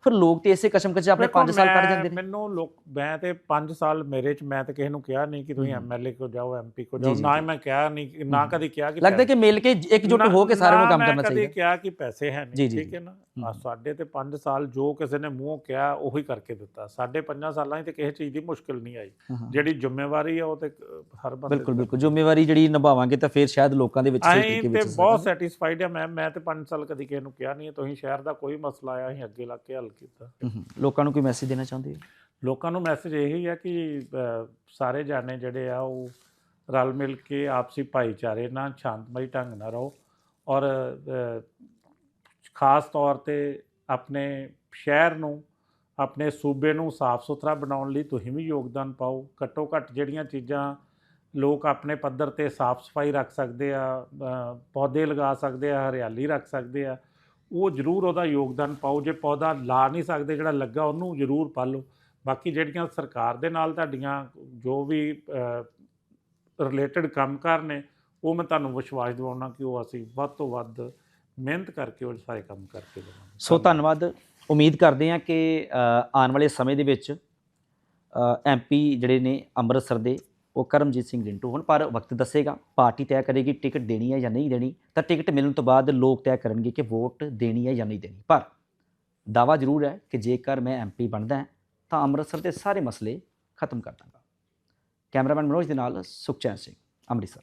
ਫਿਰ ਲੋਕ ਤੇ ਇਸੇ ਕਸ਼ਮਕਸ਼ 'ਚ ਆਪਣੇ ਵੇਖੋ 5 ਸਾਲ ਕੱਢ ਜਾਂਦੇ ਨੇ। ਮੈਨੂੰ ਲੋਕ ਮੈਂ ਤੇ 5 ਸਾਲ ਮੇਰੇ ਚ ਮੈਂ ਤੇ ਕਿਸੇ ਨੂੰ ਕਿਹਾ ਨਹੀਂ ਕਿ ਤੁਸੀਂ। ਐਮਐਲਏ ਕੋ ਜਾਓ ਐਮਪੀ ਕੋ ਜਾਓ ਨਾ ਮੈਂ ਕਿਹਾ ਨਹੀਂ ਨਾ। ਕਦੀ ਕਿਹਾ ਕਿ ਲੱਗਦਾ ਕਿ ਮਿਲ ਕੇ ਇਕਜੁੱਟ ਹੋ ਕੇ ਸਾਰਿਆਂ ਨੂੰ ਕੰਮ ਕਰਨਾ ਮੈਂ ਕਦੀ ਚਾਹੀਦਾ। ਕਿਹਾ ਕਿ ਪੈਸੇ ਹੈ ਨਹੀਂ ਠੀਕ। ਹੈ ਨਾ? ਸਾਡੇ ਤੇ 5 ਸਾਲ ਜੋ ਕਿਸੇ ਨੇ ਮੂੰਹੋਂ ਕਿਹਾ ਉਹੀ ਕਰਕੇ ਦਿੱਤਾ। ਸਾਡੇ 5 ਸਾਲਾਂ 'ਚ ਤੇ ਕਿਸੇ ਚੀਜ਼ ਦੀ ਮੁਸ਼ਕਲ ਨਹੀਂ ਆਈ। ਜਿਹੜੀ ਜ਼ਿੰਮੇਵਾਰੀ ਆ ਉਹ ਤੇ ਹਰ ਬੰਦੇ ਬਿਲਕੁਲ ਬਿਲਕੁਲ। ਜ਼ਿੰਮੇਵਾਰੀ ਜਿਹੜੀ ਨਿਭਾਵਾਂਗੇ ਤਾਂ ਫਿਰ ਸ਼ਾਇਦ ਲੋਕਾਂ ਦੇ ਵਿੱਚ ਸਹੀ ਤੇ ਬਹੁਤ ਸੈਟੀਸਫਾਈਡ ਆ। ਮੈਂ ਮੈਂ ਤੇ 5 ਸਾਲ ਕਦੀ ਕਿਸੇ ਨੂੰ ਕਿਹਾ ਨਹੀਂ ਤੁਸੀਂ ਸ਼ਹਿਰ ਦਾ ਕੋਈ ਮਸਲਾ ਆਇਆ ਅਸੀਂ ਅੱਗੇ ਲੱਗ ਕੇ ਹੱਲ ਕੀਤਾ ਹੂੰ, ਹੂੰ। ਲੋਕਾਂ ਨੂੰ ਕੋਈ ਮੈਸੇਜ ਦੇਣਾ ਚਾਹੁੰਦੇ ਹੋ ਲੋਕਾਂ ਨੂੰ ਮੈਸੇਜ ਇਹੀ ਹੈ ਕਿ ਅ, ਸਾਰੇ ਜਾਣੇ ਜਿਹੜੇ ਆ ਉਹ ਰਲ ਮਿਲ ਕੇ ਆਪਸੀ ਭਾਈਚਾਰੇ ਨਾਲ ਸ਼ਾਂਤਮਈ ਢੰਗ ਨਾਲ ਰਹੋ ਔਰ ਖਾਸ ਤੌਰ ਤੇ ਆਪਣੇ ਸ਼ਹਿਰ ਨੂੰ ਆਪਣੇ ਸੂਬੇ ਨੂੰ ਸਾਫ਼ ਸੁਥਰਾ ਬਣਾਉਣ ਲਈ ਤੁਸੀਂ ਵੀ ਯੋਗਦਾਨ ਪਾਓ ਘੱਟੋ ਘੱਟ ਜਿਹੜੀਆਂ ਚੀਜ਼ਾਂ ਲੋਕ ਆਪਣੇ ਪੱਧਰ ਤੇ ਸਾਫ਼ ਸਫ਼ਾਈ ਰੱਖ ਸਕਦੇ ਆ ਪੌਦੇ ਲਗਾ ਸਕਦੇ ਆ ਹਰਿਆਲੀ ਰੱਖ ਸਕਦੇ ਆ ਉਹ ਜ਼ਰੂਰ ਉਹਦਾ ਯੋਗਦਾਨ ਪਾਓ। ਜੇ ਪੌਦਾ ਲਾ ਨਹੀਂ ਸਕਦੇ ਜਿਹੜਾ ਲੱਗਾ ਉਹਨੂੰ ਜ਼ਰੂਰ ਪਾਲੋ। ਬਾਕੀ ਜਿਹੜੀਆਂ ਸਰਕਾਰ ਦੇ ਨਾਲ ਤੁਹਾਡੀਆਂ ਜੋ ਵੀ ਰਿਲੇਟਡ ਕੰਮਕਾਰ ਨੇ ਉਹ ਮੈਂ ਤੁਹਾਨੂੰ ਵਿਸ਼ਵਾਸ ਦਿਵਾਉਣਾ ਕਿ ਉਹ ਅਸੀਂ ਵੱਧ ਤੋਂ ਵੱਧ ਮਿਹਨਤ ਕਰਕੇ ਉਹ ਸਾਰੇ ਕੰਮ ਕਰਕੇ ਦੇਵਾਂਗੇ। ਸੋ ਧੰਨਵਾਦ। ਉਮੀਦ ਕਰਦੇ ਹਾਂ ਕਿ ਆਉਣ ਵਾਲੇ ਸਮੇਂ ਦੇ ਵਿੱਚ ਐਮਪੀ ਜਿਹੜੇ ਨੇ ਅੰਮ੍ਰਿਤਸਰ ਦੇ ਉਹ ਕਰਮਜੀਤ ਸਿੰਘ ਰਿੰਟੂ ਹੁਣ ਪਰ ਵਕਤ ਦੱਸੇਗਾ, ਪਾਰਟੀ ਤੈਅ ਕਰੇਗੀ ਟਿਕਟ ਦੇਣੀ ਹੈ ਜਾਂ ਨਹੀਂ ਦੇਣੀ, ਤਾਂ ਟਿਕਟ ਮਿਲਣ ਤੋਂ ਬਾਅਦ ਲੋਕ ਤੈਅ ਕਰਨਗੇ ਕਿ ਵੋਟ ਦੇਣੀ ਹੈ ਜਾਂ ਨਹੀਂ ਦੇਣੀ। ਪਰ ਦਾਵਾ ਜ਼ਰੂਰ ਹੈ ਕਿ ਜੇਕਰ ਮੈਂ ਐਮਪੀ ਬਣਦਾ ਤਾਂ ਅੰਮ੍ਰਿਤਸਰ ਦੇ ਸਾਰੇ ਮਸਲੇ ਖਤਮ ਕਰ ਦਾਂਗਾ। ਕੈਮਰਾਮੈਨ ਮਨੋਜ ਦੇ ਨਾਲ ਸੁਖਚੈਨ ਸਿੰਘ, ਅੰਮ੍ਰਿਤਸਰ।